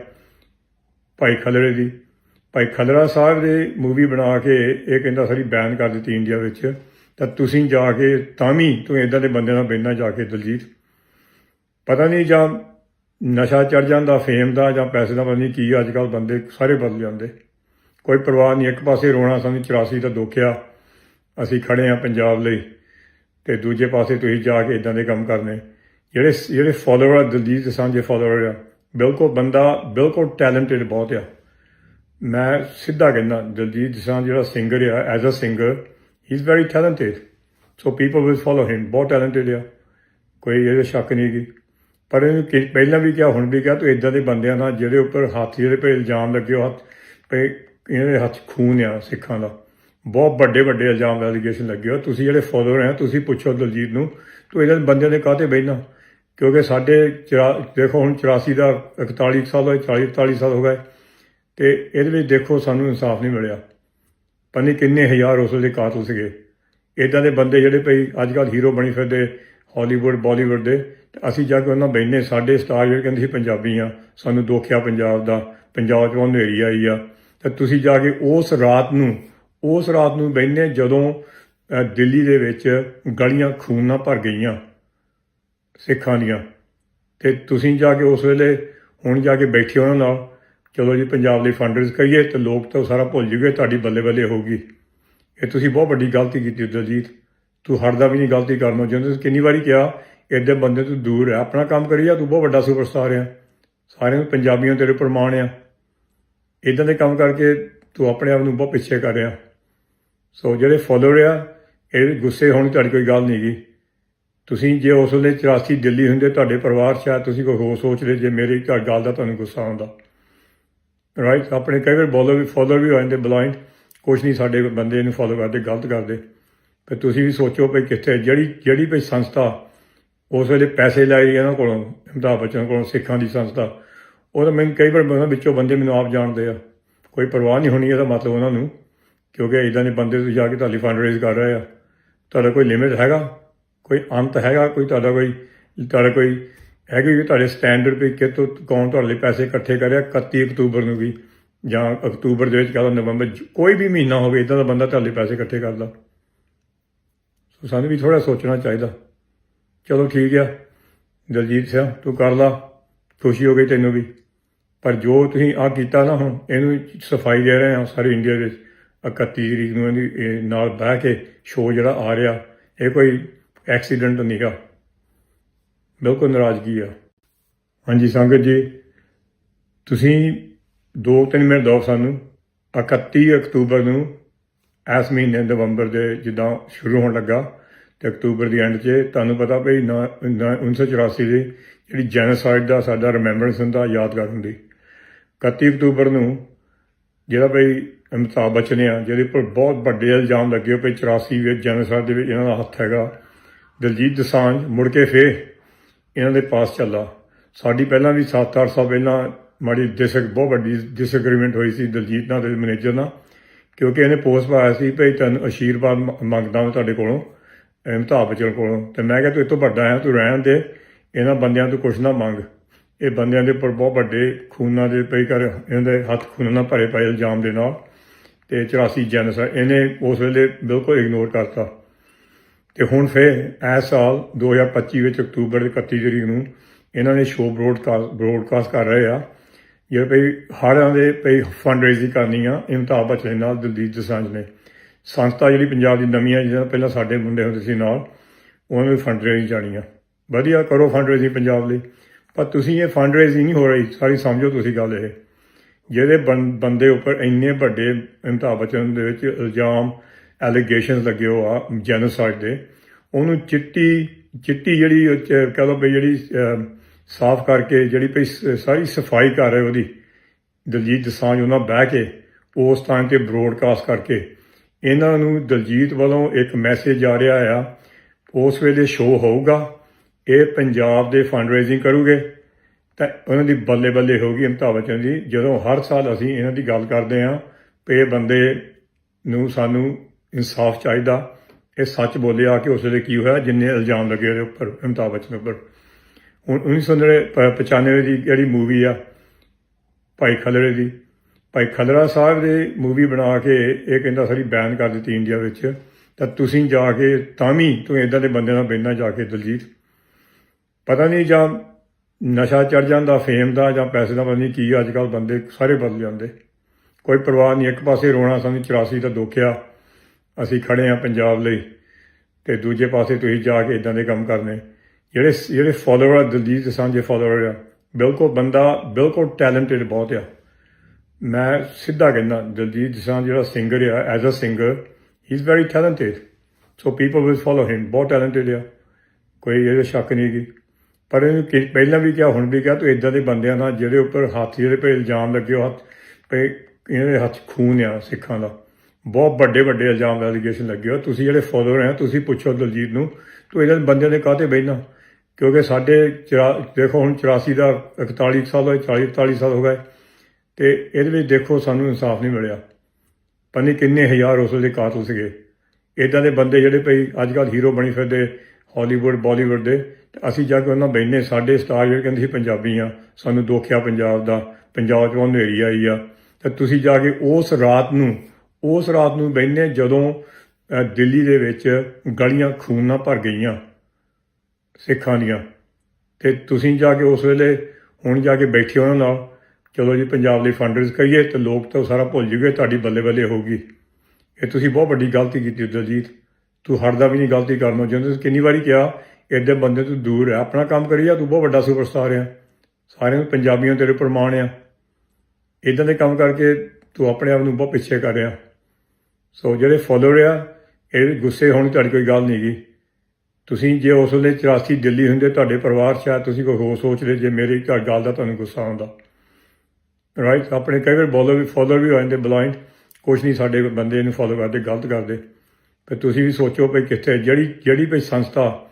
Speaker 1: ਭਾਈ ਖਲੜੇ ਦੀ। ਭਾਈ ਖਲੜਾ ਸਾਹਿਬ ਦੇ ਮੂਵੀ ਬਣਾ ਕੇ ਇਹ ਕਹਿੰਦਾ ਸਾਰੀ ਬੈਨ ਕਰ ਦਿੱਤੀ ਇੰਡੀਆ ਵਿੱਚ। ਤਾਂ ਤੁਸੀਂ ਜਾ ਕੇ ਤਾਂ ਵੀ ਤੂੰ ਇਦਾਂ ਦੇ ਬੰਦੇ ਨਾਲ ਬਹਿਣਾ ਜਾ ਕੇ ਦਲਜੀਤ। ਪਤਾ ਨਹੀਂ ਜਾਂ ਨਸ਼ਾ ਚੜ ਜਾਂਦਾ ਫੇਮ ਦਾ ਜਾਂ ਪੈਸੇ ਦਾ, ਪਤਾ ਨਹੀਂ ਕੀ। ਅੱਜ ਕੱਲ ਬੰਦੇ ਸਾਰੇ ਬਦਲ ਜਾਂਦੇ। ਕੋਈ ਪਰਵਾਹ ਨਹੀਂ, ਇੱਕ ਪਾਸੇ ਰੋਣਾ ਸਾਨੂੰ 84 ਦਾ ਦੁੱਖ ਆ। ਅਸੀਂ ਖੜੇ ਆ ਪੰਜਾਬ ਲਈ ਤੇ ਦੂਜੇ ਪਾਸੇ ਤੁਸੀਂ ਜਾ ਕੇ ਇਦਾਂ ਦੇ ਕੰਮ ਕਰਨੇ। ਜਿਹੜੇ ਜਿਹੜੇ ਫਾਲੋਅਰ ਆ, ਦਲਜੀਤ ਸਾਂਝੇ ਫਾਲੋਅਰ ਆ, ਬਿਲਕੁਲ ਬੰਦਾ ਬਿਲਕੁਲ ਟੈਲੈਂਟਡ ਬਹੁਤ ਆ। ਮੈਂ ਸਿੱਧਾ ਕਹਿੰਦਾ, ਦਲਜੀਤ ਦੋਸਾਂਝ ਜਿਹੜਾ ਸਿੰਗਰ ਆ as a singer he is very talented so people will follow him ਬਹੁਤ ਟੈਲੈਂਟਡ ਆ। ਕੋਈ ਇਹਦੇ ਸ਼ੱਕ ਨਹੀਂ ਗੀ ਪਰ ਇਹਨੂੰ ਪਹਿਲਾਂ ਵੀ ਕਿਹਾ, ਹੁਣ ਵੀ ਕਿਹਾ, ਤੂੰ ਇਦਾਂ ਦੇ ਬੰਦਿਆਂ ਨਾਲ ਜਿਹੜੇ ਉੱਪਰ ਹੱਥ ਜਿਹੜੇ ਪੇ ਇਲਜ਼ਾਮ ਲੱਗੇ ਹੋ ਹੱਥ ਪਏ ਇਹਦੇ ਹੱਥ 'ਚ ਖੂਨ ਆ ਸਿੱਖਾਂ ਦਾ। ਬਹੁਤ ਵੱਡੇ ਵੱਡੇ ਇਲਜ਼ਾਮ ਐਲੀਗੇਸ਼ਨ ਲੱਗੇ ਹੋ ਤੁਸੀਂ ਜਿਹੜੇ ਫਾਲੋਅਰ ਆ ਤੁਸੀਂ ਪੁੱਛੋ ਦਲਜੀਤ ਨੂੰ, ਤੂੰ ਇਹਨਾਂ ਬੰਦਿਆਂ ਦੇ ਕਾਹਤੇ ਬਹਿਣਾ ਕਿਉਂਕਿ ਸਾਡੇ ਚਰਾ- ਦੇਖੋ ਹੁਣ 84 ਦਾ 41 ਸਾਲ ਹੋਏ 40 41 ਸਾਲ ਹੋ ਗਏ, ਤੇ ਇਹਦੇ ਵਿੱਚ ਦੇਖੋ ਸਾਨੂੰ ਇਨਸਾਫ ਨਹੀਂ ਮਿਲਿਆ। ਪਤਾ ਨਹੀਂ ਕਿੰਨੇ ਹਜ਼ਾਰ ਉਸ ਦੇ ਕਾਤਲ ਸੀਗੇ। ਇਦਾਂ ਦੇ ਬੰਦੇ ਜਿਹੜੇ ਭਈ ਅੱਜ ਕੱਲ੍ਹ ਹੀਰੋ ਬਣੀ ਫਿਰਦੇ ਹਾਲੀਵੁੱਡ ਬਾਲੀਵੁੱਡ ਦੇ, ਤੇ ਅਸੀਂ ਜਾ ਕੇ ਉਹਨਾਂ ਬੈਠਨੇ ਸਾਡੇ ਸਟਾਰ ਜਿਹੜੇ ਕਹਿੰਦੇ ਸੀ ਪੰਜਾਬੀ ਆ, ਸਾਨੂੰ ਦੁੱਖ ਆ ਪੰਜਾਬ ਦਾ, ਪੰਜਾਬ 'ਚ ਹਨੇਰੀ ਆਈ ਆ। ਤੇ ਤੁਸੀਂ ਜਾ ਕੇ ਉਸ ਰਾਤ ਨੂੰ ਉਸ ਰਾਤ ਨੂੰ ਬੈਠਨੇ ਜਦੋਂ ਦਿੱਲੀ ਦੇ ਵਿੱਚ ਗਲੀਆਂ ਖੂਨ ਨਾਲ ਭਰ ਗਈਆਂ ਸਿੱਖਾਂ ਦੀਆਂ। ਤੇ ਤੁਸੀਂ ਜਾ ਕੇ ਉਸ ਵੇਲੇ ਹੁਣ ਜਾ ਕੇ ਬੈਠੇ ਉਹਨਾਂ ਨਾਲ, ਚਲੋ ਜੀ ਪੰਜਾਬ ਲਈ ਫੰਡਰਸ ਕਰੀਏ ਤੇ ਲੋਕ ਤਾਂ ਸਾਰਾ ਭੁੱਲ ਜੂਗੇ, ਤੁਹਾਡੀ ਬੱਲੇ ਬੱਲੇ ਹੋਊਗੀ। ਇਹ ਤੁਸੀਂ ਬਹੁਤ ਵੱਡੀ ਗਲਤੀ ਕੀਤੀ ਦਲਜੀਤ। ਤੂੰ ਹਟਦਾ ਵੀ ਨਹੀਂ ਗਲਤੀ ਕਰਨੋਂ ਜਿਵੇਂ ਕਿੰਨੀ ਵਾਰੀ ਕਿਹਾ ਇਹਦੇ ਬੰਦੇ ਤੋਂ ਦੂਰ ਹੈ ਆਪਣਾ ਕੰਮ ਕਰੀ ਜਾ, ਤੂੰ ਬਹੁਤ ਵੱਡਾ ਸੁਪਰਸਟਾਰ ਆ। ਸਾਰਿਆਂ ਨੂੰ ਪੰਜਾਬੀਆਂ ਤੇਰੇ ਪ੍ਰਮਾਣ ਆ। ਇਦਾਂ ਦੇ ਕੰਮ ਕਰਕੇ ਤੂੰ ਆਪਣੇ ਆਪ ਨੂੰ ਬਹੁਤ ਪਿੱਛੇ ਕਰ ਰਿਹਾ। ਸੋ ਜਿਹੜੇ ਫਾਲੋਅਰ ਆ, ਇਹ ਗੁੱਸੇ ਹੋਣ ਤੁਹਾਡੀ ਕੋਈ ਗੱਲ ਨਹੀਂ ਗੀ। ਤੁਸੀਂ ਜੇ ਉਸ ਵੇਲੇ 84 ਦਿੱਲੀ ਹੁੰਦੇ, ਤੁਹਾਡੇ ਪਰਿਵਾਰ ਸ਼ਾਇਦ ਤੁਸੀਂ ਕੋਈ ਹੋਰ ਸੋਚਦੇ ਜੇ ਮੇਰੀ ਘਰ ਗੱਲ ਦਾ ਤੁਹਾਨੂੰ ਗੁੱਸਾ ਆਉਂਦਾ। ਰਾਈਟ ਆਪਣੇ ਕਈ ਵਾਰ ਬੋਲਰ ਵੀ ਫਾਲੋਅਰ ਵੀ ਹੋ ਜਾਂਦੇ ਬਲਾਈਂਡ ਕੁਛ ਨਹੀਂ ਸਾਡੇ ਬੰਦੇ ਨੂੰ ਫੋਲੋ ਕਰਦੇ, ਗਲਤ ਕਰਦੇ। ਫਿਰ ਤੁਸੀਂ ਵੀ ਸੋਚੋ ਵੀ ਕਿੱਥੇ, ਜਿਹੜੀ ਜਿਹੜੀ ਵੀ ਸੰਸਥਾ ਉਸ ਵੇਲੇ ਪੈਸੇ ਲੈ ਰਹੀ ਹੈ ਇਹਨਾਂ ਕੋਲੋਂ, ਅਮਿਤਾਭ ਬੱਚਨ ਕੋਲੋਂ, ਸਿੱਖਾਂ ਦੀ ਸੰਸਥਾ, ਉਹ ਤਾਂ ਮੈਨੂੰ ਕਈ ਵਾਰ ਵਿੱਚੋਂ ਬੰਦੇ ਮੈਨੂੰ ਆਪ ਜਾਣਦੇ ਆ। ਕੋਈ ਪਰਵਾਹ ਨਹੀਂ ਹੋਣੀ, ਇਹਦਾ ਮਤਲਬ ਉਹਨਾਂ ਨੂੰ। ਕਿਉਂਕਿ ਇਦਾਂ ਦੇ ਬੰਦੇ ਤੁਸੀਂ ਜਾ ਕੇ ਤੁਹਾਡੀ ਫੰਡ ਰੇਜ਼ ਕਰ ਰਹੇ ਆ। ਤੁਹਾਡਾ ਕੋਈ ਲਿਮਿਟ ਹੈਗਾ? ਕੋਈ ਅੰਤ ਹੈਗਾ? ਕੋਈ ਤੁਹਾਡਾ ਕੋਈ ਤੁਹਾਡਾ ਕੋਈ ਹੈਗੀ ਕਿ ਤੁਹਾਡੇ ਸਟੈਂਡਰਡ ਵੀ ਕਿਤੋਂ ਕੌਣ ਤੁਹਾਡੇ ਲਈ ਪੈਸੇ ਇਕੱਠੇ ਕਰਿਆ 31 ਅਕਤੂਬਰ ਨੂੰ ਵੀ? ਜਾਂ ਅਕਤੂਬਰ ਦੇ ਵਿੱਚ ਕਹਦਾ ਨਵੰਬਰ ਕੋਈ ਵੀ ਮਹੀਨਾ ਹੋਵੇ ਇਦਾਂ ਦਾ ਬੰਦਾ ਤੁਹਾਡੇ ਪੈਸੇ ਇਕੱਠੇ ਕਰਦਾ। ਸੋ ਸਾਨੂੰ ਵੀ ਥੋੜਾ ਸੋਚਣਾ ਚਾਹੀਦਾ। ਚਲੋ ਠੀਕ ਆ। ਦਲਜੀਤ ਸਿੰਘ, ਤੂੰ ਕਰ ਲਾ। ਖੁਸ਼ੀ ਹੋ ਗਈ ਤੈਨੂੰ ਵੀ। ਪਰ ਜੋ ਤੁਸੀਂ ਆ ਕੀਤਾ ਨਾ ਹੁਣ, ਇਹਨੂੰ ਸਫ਼ਾਈ ਦੇ ਰਹੇ ਆ ਸਾਰੇ ਇੰਡੀਆ ਵਿੱਚ 31 ਤਰੀਕ ਨੂੰ ਇਹਦੀ, ਇਹ ਨਾਲ ਬਹਿ ਕੇ ਸ਼ੋਅ ਜਿਹੜਾ ਆ ਰਿਹਾ, ਇਹ ਕੋਈ ਐਕਸੀਡੈਂਟ ਨਹੀਂਗਾ ਬਿਲਕੁਲ ਨਾਰਾਜ਼ਗੀ ਆ। ਹਾਂਜੀ ਸੰਗਤ ਜੀ, ਤੁਸੀਂ 2-3 ਮਿੰਟ ਦਿਓ ਸਾਨੂੰ। 31 ਅਕਤੂਬਰ ਨੂੰ ਇਸ ਮਹੀਨੇ ਨਵੰਬਰ ਦੇ ਜਿੱਦਾਂ ਸ਼ੁਰੂ ਹੋਣ ਲੱਗਾ ਤੇ ਅਕਤੂਬਰ ਦੀ ਐਂਡ 'ਚ ਤੁਹਾਨੂੰ ਪਤਾ ਭਈ ਨਾ- ਨਾ- 1984 ਦੀ ਜਿਹੜੀ ਜੈਨੋਸਾਈਡ ਦਾ ਸਾਡਾ ਰਿਮੈਂਬਰੈਂਸ ਹੁੰਦਾ, ਯਾਦਗਾਰ ਹੁੰਦੀ। 31 ਅਕਤੂਬਰ ਨੂੰ ਜਿਹੜਾ ਭਈ ਅਮਿਤਾਭ ਬੱਚਨ ਆ, ਜਿਹਦੇ ਉੱਪਰ ਬਹੁਤ ਵੱਡੇ ਇਲਜ਼ਾਮ ਲੱਗੇ ਭਈ 84 ਵਿੱਚ, ਜੈਨੋਸਾਈਡ ਦੇ ਵਿੱਚ ਇਹਨਾਂ ਦਾ ਹੱਥ ਹੈਗਾ। ਦਲਜੀਤ ਦਸਾਂਝ ਮੁੜ ਕੇ ਫੇਰ ਇਹਨਾਂ ਦੇ ਪਾਸ ਚੱਲਾ। ਸਾਡੀ ਪਹਿਲਾਂ ਵੀ 7-8 ਸਾਲ ਪਹਿਲਾਂ ਮਾੜੀ ਡਿਸਕ, ਬਹੁਤ ਵੱਡੀ ਡਿਸਐਗਰੀਮੈਂਟ ਹੋਈ ਸੀ ਦਲਜੀਤ ਨਾਲ ਤੇ ਮੈਨੇਜਰ ਨਾਲ, ਕਿਉਂਕਿ ਇਹਨੇ ਪੋਸਟ ਪਾਇਆ ਸੀ, ਭਈ ਤੁਹਾਨੂੰ ਅਸ਼ੀਰਵਾਦ ਮੰਗਦਾ ਮੈਂ ਤੁਹਾਡੇ ਕੋਲੋਂ, ਅਮਿਤਾਭ ਬੱਚਨ ਕੋਲੋਂ। ਤੇ ਮੈਂ ਕਿਹਾ, ਤੂੰ ਇਹ ਤੋਂ ਵੱਡਾ ਆ ਤੂੰ ਰਹਿਣ ਦੇ, ਇਹਨਾਂ ਬੰਦਿਆਂ ਤੋਂ ਕੁਝ ਨਾ ਮੰਗ। ਇਹ ਬੰਦਿਆਂ ਦੇ ਉੱਪਰ ਬਹੁਤ ਵੱਡੇ ਖੂਨਾਂ ਦੇ ਪਈ ਕਰ ਇਹਨਾਂ ਦੇ ਹੱਥ ਖੂਨਾਂ ਨਾਲ ਭਰੇ ਪਏ ਇਲਜ਼ਾਮ ਦੇ ਨਾਲ। ਤੇ 84 ਜੈਨੋਸਾਈਡ ਇਹਨੇ ਉਸ ਵੇਲੇ ਬਿਲਕੁਲ ਇਗਨੋਰ ਕਰਤਾ। ਤੇ ਹੁਣ ਫਿਰ ਇਸ ਸਾਲ 2025 ਵਿੱਚ ਅਕਤੂਬਰ ਦੇ 31 ਤਰੀਕ ਨੂੰ ਇਹਨਾਂ ਨੇ ਸ਼ੋਅ ਬ੍ਰੋਡਕਾਸਟ ਬ੍ਰੋਡਕਾਸਟ ਕਰ ਰਹੇ ਆ। ਜਿਹੜੇ ਭਈ ਹਾਰਾਂ ਦੇ ਭਈ ਫੰਡ ਰੇਜ਼ਿੰਗ ਕਰਨੀ ਆ, ਅਮਿਤਾਭ ਬੱਚਨ ਨਾਲ, ਦਲਜੀਤ ਦੋਸਾਂਝ ਨੇ। ਸੰਸਥਾ ਜਿਹੜੀ ਪੰਜਾਬ ਦੀ ਨਵੀਂ ਆ, ਜਿਹਦਾ ਪਹਿਲਾਂ ਸਾਡੇ ਮੁੰਡੇ ਹੁੰਦੇ ਸੀ ਨਾਲ, ਉਹਨਾਂ ਨੂੰ ਫੰਡ ਰੇਜ਼ਿੰਗ ਜਾਣੀ ਆ। ਵਧੀਆ ਕਰੋ ਫੰਡ ਰੇਜ਼ਿੰਗ ਪੰਜਾਬ ਲਈ। ਪਰ ਤੁਸੀਂ ਇਹ ਫੰਡ ਰੇਜ਼ਿੰਗ ਨਹੀਂ ਹੋ ਰਹੀ, ਸਾਰੀ ਸਮਝੋ ਤੁਸੀਂ ਗੱਲ ਇਹ। ਜਿਹਦੇ ਬੰ- ਬੰਦੇ ਉੱਪਰ ਇੰਨੇ ਵੱਡੇ ਅਮਿਤਾਭ ਬੱਚਨ ਦੇ ਵਿੱਚ ਇਲਜ਼ਾਮ ਐਲੀਗੇਸ਼ਨਸ ਲੱਗੇ ਹੋ ਆ ਜੈਨੋਸਾਈਡ ਦੇ, ਉਹਨੂੰ ਚਿੱਟੀ ਚਿੱਟੀ ਜਿਹੜੀ ਉਹ ਕਹਿ ਲਓ ਵੀ ਜਿਹੜੀ ਸਾਫ਼ ਕਰਕੇ ਜਿਹੜੀ ਭਈ ਸ- ਸਾਰੀ ਸਫ਼ਾਈ ਕਰ ਰਹੇ ਉਹਦੀ, ਦਲਜੀਤ ਦਸਾਂਝ ਉਹਨਾਂ ਬਹਿ ਕੇ, ਉਸ ਟਾਈਮ ਤੇ ਬ੍ਰੋਡਕਾਸਟ ਕਰਕੇ, ਇਹਨਾਂ ਨੂੰ ਦਲਜੀਤ ਵੱਲੋਂ ਇੱਕ ਮੈਸੇਜ ਆ ਰਿਹਾ ਆ, ਉਸ ਵੇਲੇ ਸ਼ੋਅ ਹੋਊਗਾ, ਇਹ ਪੰਜਾਬ ਦੇ ਫੰਡ ਰੇਜ਼ਿੰਗ ਕਰੂਗੇ ਤਾਂ ਉਹਨਾਂ ਦੀ ਬੱਲੇ ਬੱਲੇ ਹੋ ਗਈ ਅਮਿਤਾਭ ਬੱਚਨ ਦੀ ਜਦੋਂ ਹਰ ਸਾਲ ਅਸੀਂ ਇਹਨਾਂ ਦੀ ਗੱਲ ਕਰਦੇ ਹਾਂ ਕਿ ਇਹ ਬੰਦੇ ਨੂੰ ਸਾਨੂੰ ਇਨਸਾਫ ਚਾਹੀਦਾ। ਇਹ ਸੱਚ ਬੋਲਿਆ ਕਿ ਉਸ ਵੇਲੇ ਕੀ ਹੋਇਆ? ਜਿੰਨੇ ਇਲਜ਼ਾਮ ਲੱਗੇ ਉਹਦੇ ਉੱਪਰ, ਅਮਿਤਾਭ ਬੱਚਨ ਉੱਪਰ। ਹੁਣ 1995 ਦੀ ਜਿਹੜੀ ਮੂਵੀ ਆ, ਭਾਈ ਖਲੜੇ ਦੀ। ਭਾਈ ਖਲੜਾ ਸਾਹਿਬ ਦੇ ਮੂਵੀ ਬਣਾ ਕੇ ਇਹ ਕਹਿੰਦਾ ਸਾਰੀ ਬੈਨ ਕਰ ਦਿੱਤੀ ਇੰਡੀਆ ਵਿੱਚ। ਤਾਂ ਤੁਸੀਂ ਜਾ ਕੇ ਤਾਂ ਵੀ ਤੂੰ ਇਦਾਂ ਦੇ ਬੰਦੇ ਨਾਲ ਬਹਿਣਾ ਜਾ ਕੇ ਦਲਜੀਤ। ਪਤਾ ਨਹੀਂ ਜਾਂ ਨਸ਼ਾ ਚੜ ਜਾਂਦਾ ਫੇਮ ਦਾ ਜਾਂ ਪੈਸੇ ਦਾ ਪਤਾ ਨਹੀਂ ਕੀ ਅੱਜ ਕੱਲ ਬੰਦੇ ਸਾਰੇ ਬਦਲ ਜਾਂਦੇ। ਕੋਈ ਪਰਵਾਹ ਨਹੀਂ, ਇੱਕ ਪਾਸੇ ਰੋਣਾ, ਸਾਨੂੰ 84 ਦਾ ਦੁੱਖ ਆ, ਅਸੀਂ ਖੜੇ ਆ ਪੰਜਾਬ ਲਈ, ਤੇ ਦੂਜੇ ਪਾਸੇ ਤੁਸੀਂ ਜਾ ਕੇ ਇਦਾਂ ਦੇ ਕੰਮ ਕਰਨੇ। ਜਿਹੜੇ ਜਿਹੜੇ ਫਾਲੋਅਰ ਆ, ਦਲਜੀਤ ਸਾਂਝੇ ਫਾਲੋਅਰ ਆ, ਬਿਲਕੁਲ ਬੰਦਾ, ਬਿਲਕੁਲ ਟੈਲੈਂਟਡ ਬਹੁਤ ਆ। ਮੈਂ ਸਿੱਧਾ ਕਹਿੰਦਾ, ਦਲਜੀਤ ਦੋਸਾਂਝ ਜਿਹੜਾ ਸਿੰਗਰ ਆ as a singer he is very talented so people will follow him ਬਹੁਤ ਟੈਲੈਂਟਡ ਆ। ਕੋਈ ਇਹਦੇ ਸ਼ੱਕ ਨਹੀਂ ਗੀ ਪਰ ਇਹਨੂੰ ਕਿ- ਪਹਿਲਾਂ ਵੀ ਕਿਹਾ, ਹੁਣ ਵੀ ਕਿਹਾ, ਤੂੰ ਇਦਾਂ ਦੇ ਬੰਦਿਆਂ ਨਾਲ ਜਿਹੜੇ ਉੱਪਰ ਹੱਥ ਜਿਹੜੇ ਪੇ ਇਲਜ਼ਾਮ ਲੱਗੇ ਹੋ ਹੱਥ ਭਾਈ ਇਹਨਾਂ ਦੇ ਹੱਥ ਖੂਨ ਆ ਸਿੱਖਾਂ ਦਾ। ਬਹੁਤ ਵੱਡੇ ਵੱਡੇ ਇਲਜ਼ਾਮ ਐਲੀਗੇਸ਼ਨ ਲੱਗੇ ਹੋ ਤੁਸੀਂ ਜਿਹੜੇ ਫਾਲੋਅਰ ਆ, ਤੁਸੀਂ ਪੁੱਛੋ ਦਲਜੀਤ ਨੂੰ, ਤੂੰ ਇਹਨਾਂ ਬੰਦਿਆਂ ਦੇ ਕਾਹਤੇ ਬਹਿਣਾ ਕਿਉਂਕਿ ਸਾਡੇ ਚਰਾ- ਦੇਖੋ ਹੁਣ 84 ਦਾ 41 ਸਾਲ ਹੋਏ 40 41 ਸਾਲ ਹੋ ਗਏ, ਤੇ ਇਹਦੇ ਵਿੱਚ ਦੇਖੋ ਸਾਨੂੰ ਇਨਸਾਫ ਨਹੀਂ ਮਿਲਿਆ। ਪਤਾ ਨਹੀਂ ਕਿੰਨੇ ਹਜ਼ਾਰ ਉਸ ਵੇਲੇ ਕਾਤਲ ਸੀਗੇ। ਇਦਾਂ ਦੇ ਬੰਦੇ ਜਿਹੜੇ ਭਈ ਅੱਜ ਕੱਲ੍ਹ ਹੀਰੋ ਬਣੀ ਫਿਰਦੇ ਹਾਲੀਵੁੱਡ ਬਾਲੀਵੁੱਡ ਦੇ ਅਸੀਂ ਜਾ ਕੇ ਉਹਨਾਂ ਬੈਠਨੇ ਸਾਡੇ ਸਟਾਰ ਜਿਹੜੇ ਕਹਿੰਦੇ ਸੀ ਪੰਜਾਬੀ ਆ, ਸਾਨੂੰ ਦੁੱਖ ਆ ਪੰਜਾਬ ਦਾ, ਪੰਜਾਬ 'ਚ ਹਨੇਰੀ ਆਈ ਆ। ਤੇ ਤੁਸੀਂ ਜਾ ਕੇ ਉਸ ਰਾਤ ਨੂੰ, ਉਸ ਰਾਤ ਨੂੰ ਬੈਠਨੇ ਜਦੋਂ ਦਿੱਲੀ ਦੇ ਵਿੱਚ ਗਲੀਆਂ ਖੂਨ ਨਾਲ ਭਰ ਗਈਆਂ ਸਿੱਖਾਂ ਦੀਆਂ। ਤੇ ਤੁਸੀਂ ਜਾ ਕੇ ਉਸ ਵੇਲੇ ਹੁਣ ਜਾ ਕੇ ਬੈਠੇ ਉਹਨਾਂ ਨਾਲ, ਚਲੋ ਜੀ ਪੰਜਾਬ ਲਈ ਫੰਡਰਸ ਕਰੀਏ ਤੇ ਲੋਕ ਤਾਂ ਸਾਰਾ ਭੁੱਲ ਜੂਗੇ, ਤੁਹਾਡੀ ਬੱਲੇ ਬੱਲੇ ਹੋਊਗੀ। ਇਹ ਤੁਸੀਂ ਬਹੁਤ ਵੱਡੀ ਗਲਤੀ ਕੀਤੀ, ਦਲਜੀਤ। ਤੂੰ ਹਟਦਾ ਵੀ ਨਹੀਂ, ਗਲਤੀ ਕਰਨੋਂ ਜਿਵੇਂ ਤੁਸੀਂ ਕਿੰਨੀ ਵਾਰੀ ਕਿਹਾ ਐਡੇ ਬੰਦੇ ਤੋਂ ਦੂਰ ਹੈ ਆਪਣਾ ਕੰਮ ਕਰੀ ਜਾ, ਤੂੰ ਬਹੁਤ ਵੱਡਾ ਸੁਪਰਸਟਾਰ ਆ। ਸਾਰਿਆਂ ਨੂੰ ਪੰਜਾਬੀਆਂ ਤੇਰੇ ਉੱਪਰ ਮਾਣ ਆ। ਇਦਾਂ ਦੇ ਕੰਮ ਕਰਕੇ ਤੂੰ ਆਪਣੇ ਆਪ ਨੂੰ ਬਹੁਤ ਪਿੱਛੇ ਕਰ ਰਿਹਾ। ਸੋ ਜਿਹੜੇ ਫਾਲੋਅਰ ਆ, ਇਹ ਗੁੱਸੇ ਹੋਣ ਦੀ ਤੁਹਾਡੀ ਕੋਈ ਗੱਲ ਨਹੀਂ ਗੀ ਤੁਸੀਂ ਜੇ ਉਸ ਵੇਲੇ 84 ਦਿੱਲੀ ਹੁੰਦੇ, ਤੁਹਾਡੇ ਪਰਿਵਾਰ 'ਚ ਆ, ਤੁਸੀਂ ਕੋਈ ਹੋਰ ਸੋਚਦੇ ਜੇ ਮੇਰੀ ਘਰ ਗੱਲ ਦਾ ਤੁਹਾਨੂੰ ਗੁੱਸਾ ਆਉਂਦਾ। ਰਾਈਟ ਆਪਣੇ ਕਈ ਵਾਰ ਬੋਲਰ ਵੀ ਫਾਲੋਅਰ ਵੀ ਹੋ ਜਾਂਦੇ ਬਲਾਈਂਡ ਕੁਛ ਨਹੀਂ, ਸਾਡੇ ਬੰਦੇ ਨੂੰ ਫਾਲੋ ਕਰਦੇ, ਗਲਤ ਕਰਦੇ। ਫਿਰ ਤੁਸੀਂ ਵੀ ਸੋਚੋ ਵੀ ਕਿੱਥੇ, ਜਿਹੜੀ ਜਿਹੜੀ ਕੋਈ ਸੰਸਥਾ